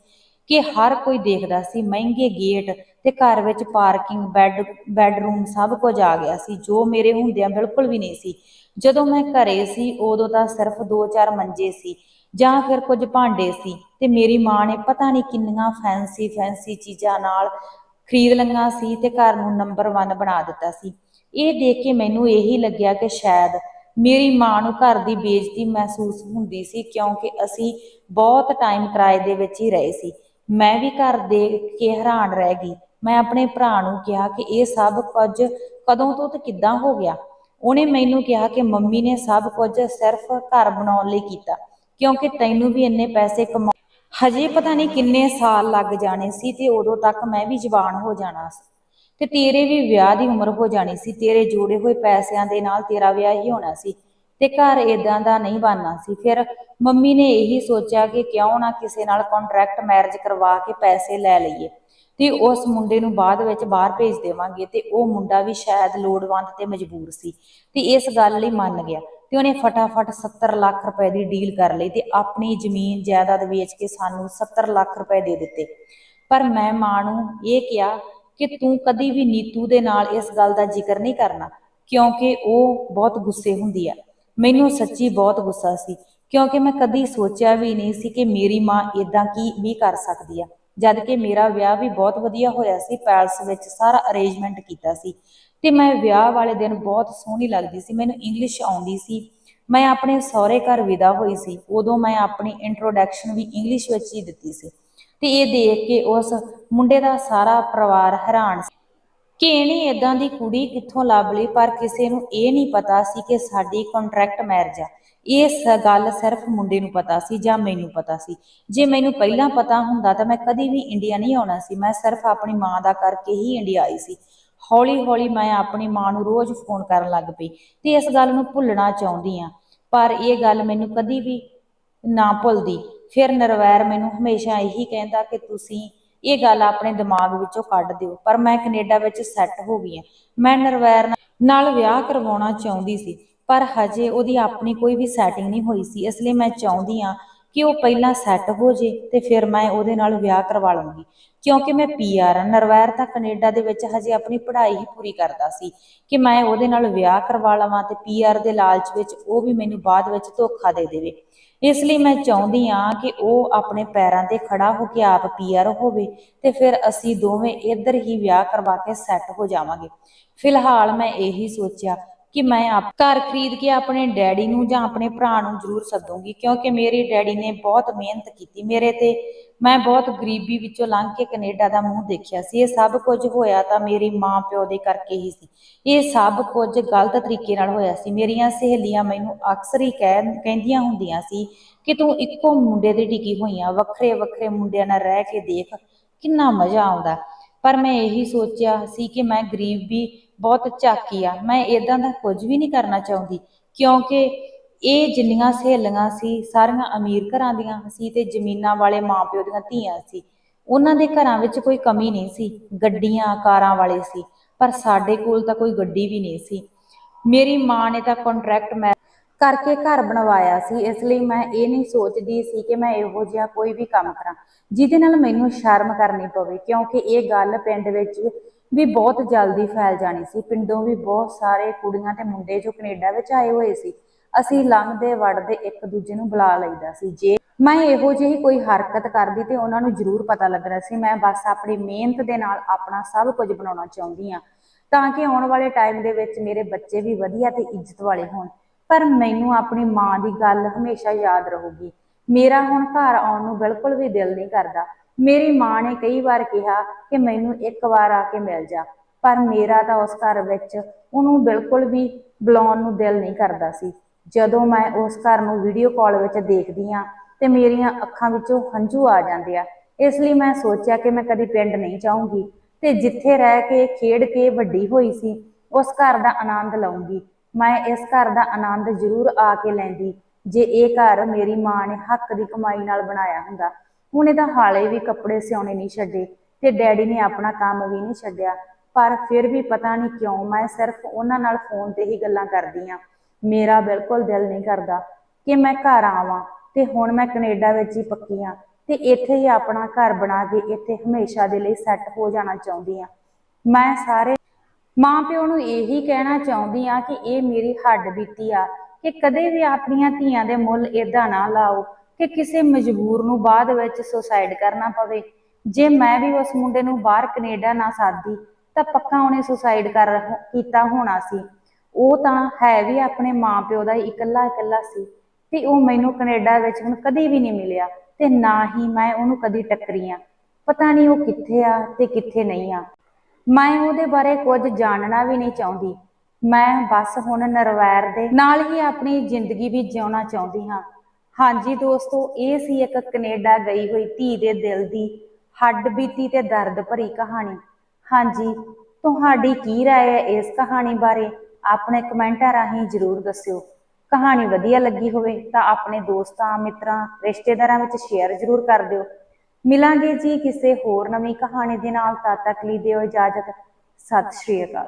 ਕਿ ਹਰ ਕੋਈ ਦੇਖਦਾ ਸੀ ਮਹਿੰਗੇ ਗੇਟ ਤੇ ਘਰ ਵਿੱਚ ਪਾਰਕਿੰਗ, ਬੈੱਡ, ਬੈੱਡਰੂਮ ਸਭ ਕੁਝ ਆ ਗਿਆ ਸੀ, ਜੋ ਮੇਰੇ ਹੁੰਦਿਆਂ ਬਿਲਕੁਲ ਵੀ ਨਹੀਂ ਸੀ। ਜਦੋਂ ਮੈਂ ਘਰੇ ਸੀ, ਉਦੋਂ ਤਾਂ ਸਿਰਫ 2-4 ਮੰਜੇ ਸੀ, ਜਾਂ ਫਿਰ ਕੁਝ ਭਾਂਡੇ ਸੀ, ਤੇ ਮੇਰੀ ਮਾਂ ਨੇ ਪਤਾ ਨਹੀਂ ਕਿੰਨੀਆਂ ਫੈਂਸੀ ਫੈਂਸੀ ਚੀਜ਼ਾਂ ਨਾਲ ਖਰੀਦ ਲਈਆਂ ਸੀ ਤੇ ਘਰ ਨੂੰ ਨੰਬਰ 1 ਬਣਾ ਦਿੱਤਾ ਸੀ। ਇਹ ਦੇਖ ਕੇ ਮੈਨੂੰ ਇਹੀ ਲੱਗਿਆ ਕਿ ਸ਼ਾਇਦ ਮੇਰੀ ਮਾਂ ਨੂੰ ਘਰ ਦੀ ਬੇਇੱਜ਼ਤੀ ਮਹਿਸੂਸ ਹੁੰਦੀ ਸੀ, ਕਿਉਂਕਿ ਅਸੀਂ ਬਹੁਤ ਟਾਈਮ ਕਿਰਾਏ ਦੇ ਵਿੱਚ ਹੀ ਰਹੇ ਸੀ। ਮੈਂ ਵੀ ਘਰ ਦੇਖ ਕੇ ਹੈਰਾਨ ਰਹਿ ਗਈ। ਮੈਂ ਆਪਣੇ ਭਰਾ ਨੂੰ ਕਿਹਾ ਕਿ ਇਹ ਸਭ ਕੁਝ ਕਦੋਂ ਤੋਂ ਤੇ ਕਿੱਦਾਂ ਹੋ ਗਿਆ? ਉਹਨੇ ਮੈਨੂੰ ਕਿਹਾ ਕਿ ਮੰਮੀ ਨੇ ਸਭ ਕੁਝ ਸਿਰਫ ਘਰ ਬਣਾਉਣ ਲਈ ਕੀਤਾ, ਕਿਉਂਕਿ ਤੈਨੂੰ ਵੀ ਇੰਨੇ ਪੈਸੇ ਕਮਾ ਹਜੇ ਪਤਾ ਨਹੀਂ ਕਿੰਨੇ ਸਾਲ ਲੱਗ ਜਾਣੇ ਸੀ ਤੇ ਉਦੋਂ ਤੱਕ ਮੈਂ ਵੀ ਜਵਾਨ ਹੋ ਜਾਣਾ ਸੀ। ਤੇ ਤੇਰੇ ਵੀ ਵਿਆਹ ਦੀ ਉਮਰ ਹੋ ਜਾਣੀ ਸੀ, ਤੇਰੇ ਜੋੜੇ ਹੋਏ ਪੈਸਿਆਂ ਦੇ ਨਾਲ ਤੇਰਾ ਵਿਆਹ ਹੀ ਹੋਣਾ ਸੀ। ਤੇ ਘਰ ਇਦਾਂ ਦਾ ਨਹੀਂ ਬਣਨਾ ਸੀ। ਫਿਰ ਮੰਮੀ ਨੇ ਇਹੀ ਸੋਚਿਆ ਕਿ ਕਿਉਂ ਨਾ ਕਿਸੇ ਨਾਲ ਕੰਟਰੈਕਟ ਮੈਰਿਜ ਕਰਵਾ ਕੇ ਪੈਸੇ ਲੈ ਲਈਏ। ਤੇ ਉਸ ਮੁੰਡੇ ਨੂੰ ਬਾਅਦ ਵਿੱਚ ਬਾਹਰ ਭੇਜ ਦੇਵਾਂਗੇ ਤੇ ਉਹ ਮੁੰਡਾ ਵੀ ਸ਼ਾਇਦ ਲੋੜਵੰਦ ਤੇ ਮਜਬੂਰ ਸੀ। ਤੇ ਇਸ ਗੱਲ ਲਈ ਮੰਨ ਗਿਆ ਤੇ ਉਹਨੇ ਫਟਾਫਟ 70 ਲੱਖ ਰੁਪਏ ਦੀ ਡੀਲ ਕਰ ਲਈ ਤੇ ਆਪਣੀ ਜ਼ਮੀਨ ਜਾਇਦਾਦ ਵੇਚ ਕੇ ਸਾਨੂੰ 70 ਲੱਖ ਰੁਪਏ ਦੇ ਦਿੱਤੇ। ਪਰ ਮੈਂ ਮਾਂ ਨੂੰ ਇਹ ਕਿਹਾ ਕਿ ਤੂੰ ਕਦੀ ਵੀ ਨੀਤੂ ਦੇ ਨਾਲ ਇਸ ਗੱਲ ਦਾ ਜ਼ਿਕਰ ਨਹੀਂ ਕਰਨਾ ਕਿਉਂਕਿ ਉਹ ਬਹੁਤ ਗੁੱਸੇ ਹੁੰਦੀ ਆ। ਮੈਨੂੰ ਸੱਚੀ ਬਹੁਤ ਗੁੱਸਾ ਸੀ, ਕਿਉਂਕਿ ਮੈਂ ਕਦੀ ਸੋਚਿਆ ਵੀ ਨਹੀਂ ਸੀ ਕਿ ਮੇਰੀ ਮਾਂ ਇਦਾਂ ਕੀ ਵੀ ਕਰ ਸਕਦੀ ਆ। ਜਦ ਕਿ ਮੇਰਾ ਵਿਆਹ ਵੀ ਬਹੁਤ ਵਧੀਆ ਹੋਇਆ ਸੀ, ਪੈਲਸ ਵਿੱਚ ਸਾਰਾ ਅਰੇਂਜਮੈਂਟ ਕੀਤਾ ਸੀ ਤੇ ਮੈਂ ਵਿਆਹ ਵਾਲੇ ਦਿਨ ਬਹੁਤ ਸੋਹਣੀ ਲੱਗਦੀ ਸੀ, ਮੈਨੂੰ ਇੰਗਲਿਸ਼ ਆਉਂਦੀ ਸੀ। ਮੈਂ ਆਪਣੇ ਸਹੁਰੇ ਘਰ ਵਿਦਾ ਹੋਈ ਸੀ, ਉਦੋਂ ਮੈਂ ਆਪਣੀ ਇੰਟਰੋਡਕਸ਼ਨ ਵੀ ਇੰਗਲਿਸ਼ ਵਿੱਚ ਹੀ ਦਿੱਤੀ ਸੀ। ਤੇ ਇਹ ਦੇਖ ਕੇ ਉਸ ਮੁੰਡੇ ਦਾ ਸਾਰਾ ਪਰਿਵਾਰ ਹੈਰਾਨ ਸੀ। ਕਿ ਇਹਨੇ ਇਦਾਂ ਦੀ ਕੁੜੀ ਕਿੱਥੋਂ ਲੱਭ ਲਈ, ਪਰ ਕਿਸੇ ਨੂੰ ਇਹ ਨਹੀਂ ਪਤਾ ਸੀ ਕਿ ਸਾਡੀ ਕੰਟਰੈਕਟ ਮੈਰਿਜ ਆ। ਇਹ ਸ- ਗੱਲ ਸਿਰਫ ਮੁੰਡੇ ਨੂੰ ਪਤਾ ਸੀ ਜਾਂ ਮੈਨੂੰ ਪਤਾ ਸੀ। ਜੇ ਮੈਨੂੰ ਪਹਿਲਾਂ ਪਤਾ ਹੁੰਦਾ ਤਾਂ ਮੈਂ ਕਦੀ ਵੀ ਇੰਡੀਆ ਨਹੀਂ ਆਉਣਾ ਸੀ। ਮੈਂ ਸਿਰਫ ਆਪਣੀ ਮਾਂ ਦਾ ਕਰਕੇ ਹੀ ਇੰਡੀਆ ਆਈ ਸੀ। ਹੌਲੀ ਹੌਲੀ ਮੈਂ ਆਪਣੀ ਮਾਂ ਨੂੰ ਰੋਜ਼ ਫੋਨ ਕਰਨ ਲੱਗ ਪਈ ਤੇ ਇਸ ਗੱਲ ਨੂੰ ਭੁੱਲਣਾ ਚਾਹੁੰਦੀ ਆ ਪਰ ਇਹ ਗੱਲ ਮੈਨੂੰ ਕਦੀ ਵੀ ਨਾ ਭੁੱਲਦੀ। ਫਿਰ ਨਰਵੈਰ ਮੈਨੂੰ ਹਮੇਸ਼ਾ ਇਹੀ ਕਹਿੰਦਾ ਕਿ ਤੁਸੀਂ ਇਹ ਗੱਲ ਆਪਣੇ ਦਿਮਾਗ ਵਿੱਚੋਂ ਕੱਢ ਦਿਓ, ਪਰ ਮੈਂ ਕੈਨੇਡਾ ਵਿੱਚ ਸੈੱਟ ਹੋ ਗਈ ਹਾਂ। ਮੈਂ ਨਰਵੈਰ ਨਾਲ ਵਿਆਹ ਕਰਵਾਉਣਾ ਚਾਹੁੰਦੀ ਸੀ, ਪਰ ਹਜੇ ਉਹਦੀ ਆਪਣੀ ਕੋਈ ਵੀ ਸੈਟਿੰਗ ਨਹੀਂ ਹੋਈ ਸੀ, ਇਸ ਲਈ ਮੈਂ ਚਾਹੁੰਦੀ ਹਾਂ ਕਿ ਉਹ ਪਹਿਲਾਂ ਸੈੱਟ ਹੋ ਜੇ ਤੇ ਫਿਰ ਮੈਂ ਉਹਦੇ ਨਾਲ ਵਿਆਹ ਕਰਵਾ ਲਵਾਂਗੀ। ਕਿਉਂਕਿ ਮੈਂ ਪੀਆਰ ਹਾਂ, ਨਰਵੈਰ ਤਾਂ ਕੈਨੇਡਾ ਦੇ ਵਿੱਚ ਹਜੇ ਆਪਣੀ ਪੜ੍ਹਾਈ ਹੀ ਪੂਰੀ ਕਰਦਾ ਸੀ ਕਿ ਮੈਂ ਉਹਦੇ ਨਾਲ ਵਿਆਹ ਕਰਵਾ ਲਵਾਂ ਤੇ ਪੀਆਰ ਦੇ ਲਾਲਚ ਵਿੱਚ ਉਹ ਵੀ ਮੈਨੂੰ ਬਾਅਦ ਵਿੱਚ ਧੋਖਾ ਦੇ ਦੇਵੇ। ਇਸ ਲਈ ਮੈਂ ਚਾਹੁੰਦੀ ਹਾਂ ਕਿ ਉਹ ਆਪਣੇ ਪੈਰਾਂ ਤੇ ਖੜਾ ਹੋ ਕੇ ਆਪ ਪੀਆਰ ਹੋਵੇ ਤੇ ਫਿਰ ਅਸੀਂ ਦੋਵੇਂ ਇੱਧਰ ਹੀ ਵਿਆਹ ਕਰਵਾ ਕੇ ਸੈੱਟ ਹੋ ਜਾਵਾਂਗੇ। ਫਿਲਹਾਲ ਮੈਂ ਇਹੀ ਸੋਚਿਆ ਕਿ ਮੈਂ ਆਪ ਘਰ ਖਰੀਦ ਕੇ ਆਪਣੇ ਡੈਡੀ ਨੂੰ ਜਾਂ ਆਪਣੇ ਭਰਾ ਨੂੰ ਜ਼ਰੂਰ ਸੱਦੂੰਗੀ, ਕਿਉਂਕਿ ਮੇਰੇ ਡੈਡੀ ਨੇ ਬਹੁਤ ਮਿਹਨਤ ਕੀਤੀ ਮੇਰੇ ਤੇ। ਮੈਂ ਬਹੁਤ ਗਰੀਬੀ ਵਿੱਚੋਂ ਲੰਘ ਕੇ ਕੈਨੇਡਾ ਦਾ ਮੂੰਹ ਦੇਖਿਆ ਸੀ। ਇਹ ਸਭ ਕੁਝ ਹੋਇਆ ਤਾਂ ਮੇਰੀ ਮਾਂ ਪਿਓ ਦੇ ਕਰਕੇ ਹੀ ਸੀ। ਇਹ ਸਭ ਕੁਝ ਗਲਤ ਤਰੀਕੇ ਨਾਲ ਹੋਇਆ ਸੀ। ਮੇਰੀਆਂ ਸਹੇਲੀਆਂ ਮੈਨੂੰ ਅਕਸਰ ਹੀ ਕਹਿ ਕਹਿੰਦੀਆਂ ਹੁੰਦੀਆਂ ਸੀ ਕਿ ਤੂੰ ਇੱਕੋ ਮੁੰਡੇ ਤੇ ਟਿਕੀ ਹੋਈਆਂ ਵੱਖਰੇ ਵੱਖਰੇ ਮੁੰਡਿਆਂ ਨਾਲ ਰਹਿ ਕੇ ਦੇਖ, ਕਿੰਨਾ ਮਜ਼ਾ ਆਉਂਦਾ। ਪਰ ਮੈਂ ਇਹੀ ਸੋਚਿਆ ਸੀ ਕਿ ਮੈਂ ਗਰੀਬੀ ਬਹੁਤ ਝਾਕੀ ਆ। ਮੈਂ ਇਦਾਂ ਦਾ ਕੁਝ ਵੀ ਨਹੀਂ ਕਰਨਾ ਚਾਹੁੰਦੀ, ਕਿਉਂਕਿ ਇਹ ਜਿੰਨੀਆਂ ਸਹੇਲੀਆਂ ਸੀ, ਸਾਰੀਆਂ ਅਮੀਰ ਘਰਾਂ ਦੀਆਂ ਸੀ ਤੇ ਜ਼ਮੀਨਾਂ ਵਾਲੇ ਮਾਪਿਓ ਦੀਆਂ ਧੀਆਂ ਸੀ। ਉਹਨਾਂ ਦੇ ਘਰਾਂ ਵਿੱਚ ਕੋਈ ਕਮੀ ਨਹੀਂ ਸੀ, ਗੱਡੀਆਂ, ਕਾਰਾਂ ਵਾਲੇ ਸੀ, ਪਰ ਸਾਡੇ ਕੋਲ ਤਾਂ ਕੋਈ ਗੱਡੀ ਵੀ ਨਹੀਂ ਸੀ। ਮੇਰੀ ਮਾਂ ਨੇ ਤਾਂ ਕੰਟਰੈਕਟ ਮੈਂ ਕਰਕੇ ਘਰ ਬਣਵਾਇਆ ਸੀ, ਇਸ ਲਈ ਮੈਂ ਇਹ ਨਹੀਂ ਸੋਚਦੀ ਸੀ ਕਿ ਮੈਂ ਇਹੋ ਜਿਹਾ ਕੋਈ ਵੀ ਕੰਮ ਕਰਾਂ, ਜਿਹਦੇ ਨਾਲ ਮੈਨੂੰ ਸ਼ਰਮ ਕਰਨੀ ਪਵੇ, ਕਿਉਂਕਿ ਇਹ ਗੱਲ ਪਿੰਡ ਵਿੱਚ ਵੀ ਬਹੁਤ ਜਲਦੀ ਫੈਲ ਜਾਣੀ ਸੀ। ਪਿੰਡੋਂ ਵੀ ਬਹੁਤ ਸਾਰੇ ਕੁੜੀਆਂ ਤੇ ਮੁੰਡੇ ਜੋ ਕੈਨੇਡਾ ਵਿੱਚ ਆਏ ਹੋਏ ਸੀ ਅਸੀਂ ਲੰਘਦੇ, ਵੜਦੇ, ਇੱਕ ਦੂਜੇ ਨੂੰ ਬੁਲਾ ਲਈਦਾ ਸੀ। ਜੇ ਮੈਂ ਇਹੋ ਜਿਹੀ ਕੋਈ ਹਰਕਤ ਕਰਦੀ ਤੇ ਉਹਨਾਂ ਨੂੰ ਜ਼ਰੂਰ ਪਤਾ ਲੱਗਣਾ ਸੀ, ਮੈਂ ਬਸ ਆਪਣੀ ਮਿਹਨਤ ਦੇ ਨਾਲ ਆਪਣਾ ਸਭ ਕੁਝ ਬਣਾਉਣਾ ਚਾਹੁੰਦੀ ਹਾਂ, ਤਾਂ ਕਿ ਆਉਣ ਵਾਲੇ ਟਾਈਮ ਦੇ ਵਿੱਚ ਮੇਰੇ ਬੱਚੇ ਵੀ ਵਧੀਆ ਤੇ ਇੱਜ਼ਤ ਵਾਲੇ ਹੋਣ। ਪਰ ਮੈਨੂੰ ਆਪਣੀ ਮਾਂ ਦੀ ਗੱਲ ਹਮੇਸ਼ਾ ਯਾਦ ਰਹੂਗੀ। ਮੇਰਾ ਹੁਣ ਘਰ ਆਉਣ ਨੂੰ ਬਿਲਕੁਲ ਵੀ ਦਿਲ ਨਹੀਂ ਕਰਦਾ। ਮੇਰੀ ਮਾਂ ਨੇ ਕਈ ਵਾਰ ਕਿਹਾ ਕਿ ਮੈਨੂੰ ਇੱਕ ਵਾਰ ਆ ਕੇ ਮਿਲ ਜਾ, ਪਰ ਮੇਰਾ ਤਾਂ ਉਸ ਘਰ ਵਿੱਚ ਉਹਨੂੰ ਬਿਲਕੁਲ ਵੀ ਬੁਲਾਉਣ ਨੂੰ ਦਿਲ ਨਹੀਂ ਕਰਦਾ ਸੀ। ਜਦੋਂ ਮੈਂ ਉਸ ਘਰ ਨੂੰ ਵੀਡੀਓ ਕਾਲ ਵਿੱਚ ਦੇਖਦੀ ਆ ਤੇ ਮੇਰੀਆਂ ਅੱਖਾਂ ਵਿੱਚੋਂ ਹੰਝੂ ਆ ਜਾਂਦੇ ਆ। ਇਸ ਲਈ ਮੈਂ ਸੋਚਿਆ ਕਿ ਮੈਂ ਕਦੀ ਪਿੰਡ ਨਹੀਂ ਜਾਊਂਗੀ ਤੇ ਜਿੱਥੇ ਰਹਿ ਕੇ, ਖੇਡ ਕੇ ਵੱਡੀ ਹੋਈ ਸੀ, ਉਸ ਘਰ ਦਾ ਆਨੰਦ ਲਵਾਂਗੀ ਮੈਂ ਇਸ ਘਰ ਦਾ ਆਨੰਦ ਜ਼ਰੂਰ ਆ ਕੇ ਲੈਂਦੀ, ਜੇ ਇਹ ਘਰ ਮੇਰੀ ਮਾਂ ਨੇ ਹੱਕ ਦੀ ਕਮਾਈ ਨਾਲ ਬਣਾਇਆ ਹੁੰਦਾ। ਉਹਨੇ ਤਾਂ ਹਾਲੇ ਵੀ ਕੱਪੜੇ ਸਿਉਣੇ ਨਹੀਂ ਛੱਡੇ ਤੇ ਡੈਡੀ ਨੇ ਆਪਣਾ ਕੰਮ ਵੀ ਨਹੀਂ ਛੱਡਿਆ। ਪਰ ਫਿਰ ਵੀ ਪਤਾ ਨਹੀਂ ਕਿਉਂ ਮੈਂ ਸਿਰਫ ਉਹਨਾਂ ਨਾਲ ਫੋਨ ਤੇ ਹੀ ਗੱਲਾਂ ਕਰਦੀ ਆ ਮੇਰਾ ਬਿਲਕੁਲ ਦਿਲ ਨਹੀਂ ਕਰਦਾ ਕਿ ਮੈਂ ਘਰ ਆਵਾਂ ਤੇ ਹੁਣ ਮੈਂ ਕੈਨੇਡਾ ਵਿੱਚ ਹੀ ਪੱਕੀ ਆ ਤੇ ਇੱਥੇ ਹੀ ਆਪਣਾ ਘਰ ਬਣਾ ਕੇ ਇੱਥੇ ਹਮੇਸ਼ਾ ਦੇ ਲਈ ਸੈੱਟ ਹੋ ਜਾਣਾ ਚਾਹੁੰਦੀ ਆ। ਮੈਂ ਸਾਰੇ ਮਾਂ ਪਿਓ ਨੂੰ ਇਹੀ ਕਹਿਣਾ ਚਾਹੁੰਦੀ ਆ ਕਿ ਇਹ ਮੇਰੀ ਹੱਡ ਬੀਤੀ ਆ ਕਿ ਕਦੇ ਵੀ ਆਪਣੀਆਂ ਧੀਆਂ ਦੇ ਮੁੱਲ ਏਦਾਂ ਨਾ ਲਾਓ ਕਿ ਕਿਸੇ ਮਜਬੂਰ ਨੂੰ ਬਾਅਦ ਵਿੱਚ ਸੁਸਾਈਡ ਕਰਨਾ ਪਵੇ। ਜੇ ਮੈਂ ਵੀ ਉਸ ਮੁੰਡੇ ਨੂੰ ਬਾਹਰ ਕੈਨੇਡਾ ਨਾ ਸਾਦੀ ਤਾਂ ਪੱਕਾ ਉਹਨੇ ਸੁਸਾਈਡ ਕਰ ਕੀਤਾ ਹੋਣਾ ਸੀ। ਉਹ ਤਾਂ ਹੈ ਵੀ ਆਪਣੇ ਮਾਪਿਓ ਦਾ ਹੀ ਇਕੱਲਾ ਇਕੱਲਾ ਸੀ ਤੇ ਉਹ ਮੈਨੂੰ ਕੈਨੇਡਾ ਵਿੱਚ ਹੁਣ ਕਦੇ ਵੀ ਨਹੀਂ ਮਿਲਿਆ ਤੇ ਨਾ ਹੀ ਮੈਂ ਉਹਨੂੰ ਕਦੀ ਟੱਕਰੀ ਆ ਪਤਾ ਨਹੀਂ ਉਹ ਕਿੱਥੇ ਆ ਤੇ ਕਿੱਥੇ ਨਹੀਂ ਆ ਮੈਂ ਉਹਦੇ ਬਾਰੇ ਕੁਝ ਜਾਣਨਾ ਵੀ ਨਹੀਂ ਚਾਹੁੰਦੀ ਮੈਂ ਬਸ ਹੁਣ ਨਰਵੈਰ ਦੇ ਨਾਲ ਹੀ ਆਪਣੀ ਜ਼ਿੰਦਗੀ ਵੀ ਜਿਉਣਾ ਚਾਹੁੰਦੀ ਹਾਂ ਹਾਂਜੀ ਦੋਸਤੋ ਇਹ ਸੀ ਇੱਕ ਕੈਨੇਡਾ ਗਈ ਹੋਈ ਧੀ ਦੇ ਦਿਲ ਦੀ ਹੱਡ ਬੀਤੀ ਤੇ ਦਰਦ ਭਰੀ ਕਹਾਣੀ ਹਾਂਜੀ ਤੁਹਾਡੀ ਕੀ رائے ਹੈ ਇਸ ਕਹਾਣੀ ਬਾਰੇ ਆਪਣੇ ਕਮੈਂਟਾਂ ਰਾਹੀਂ ਜਰੂਰ ਦੱਸਿਓ। ਕਹਾਣੀ ਵਧੀਆ ਲੱਗੀ ਹੋਵੇ ਤਾਂ ਆਪਣੇ ਦੋਸਤਾਂ, ਮਿੱਤਰਾਂ, ਰਿਸ਼ਤੇਦਾਰਾਂ ਵਿੱਚ ਸ਼ੇਅਰ ਜਰੂਰ ਕਰ ਦਿਓ। ਮਿਲਾਂਗੇ ਜੀ ਕਿਸੇ ਹੋਰ ਨਵੀਂ ਕਹਾਣੀ ਦੇ ਨਾਲ, ਤਦ ਤੱਕ ਲਈ ਦਿਓ ਇਜਾਜ਼ਤ। ਸਤਿ ਸ਼੍ਰੀ ਅਕਾਲ।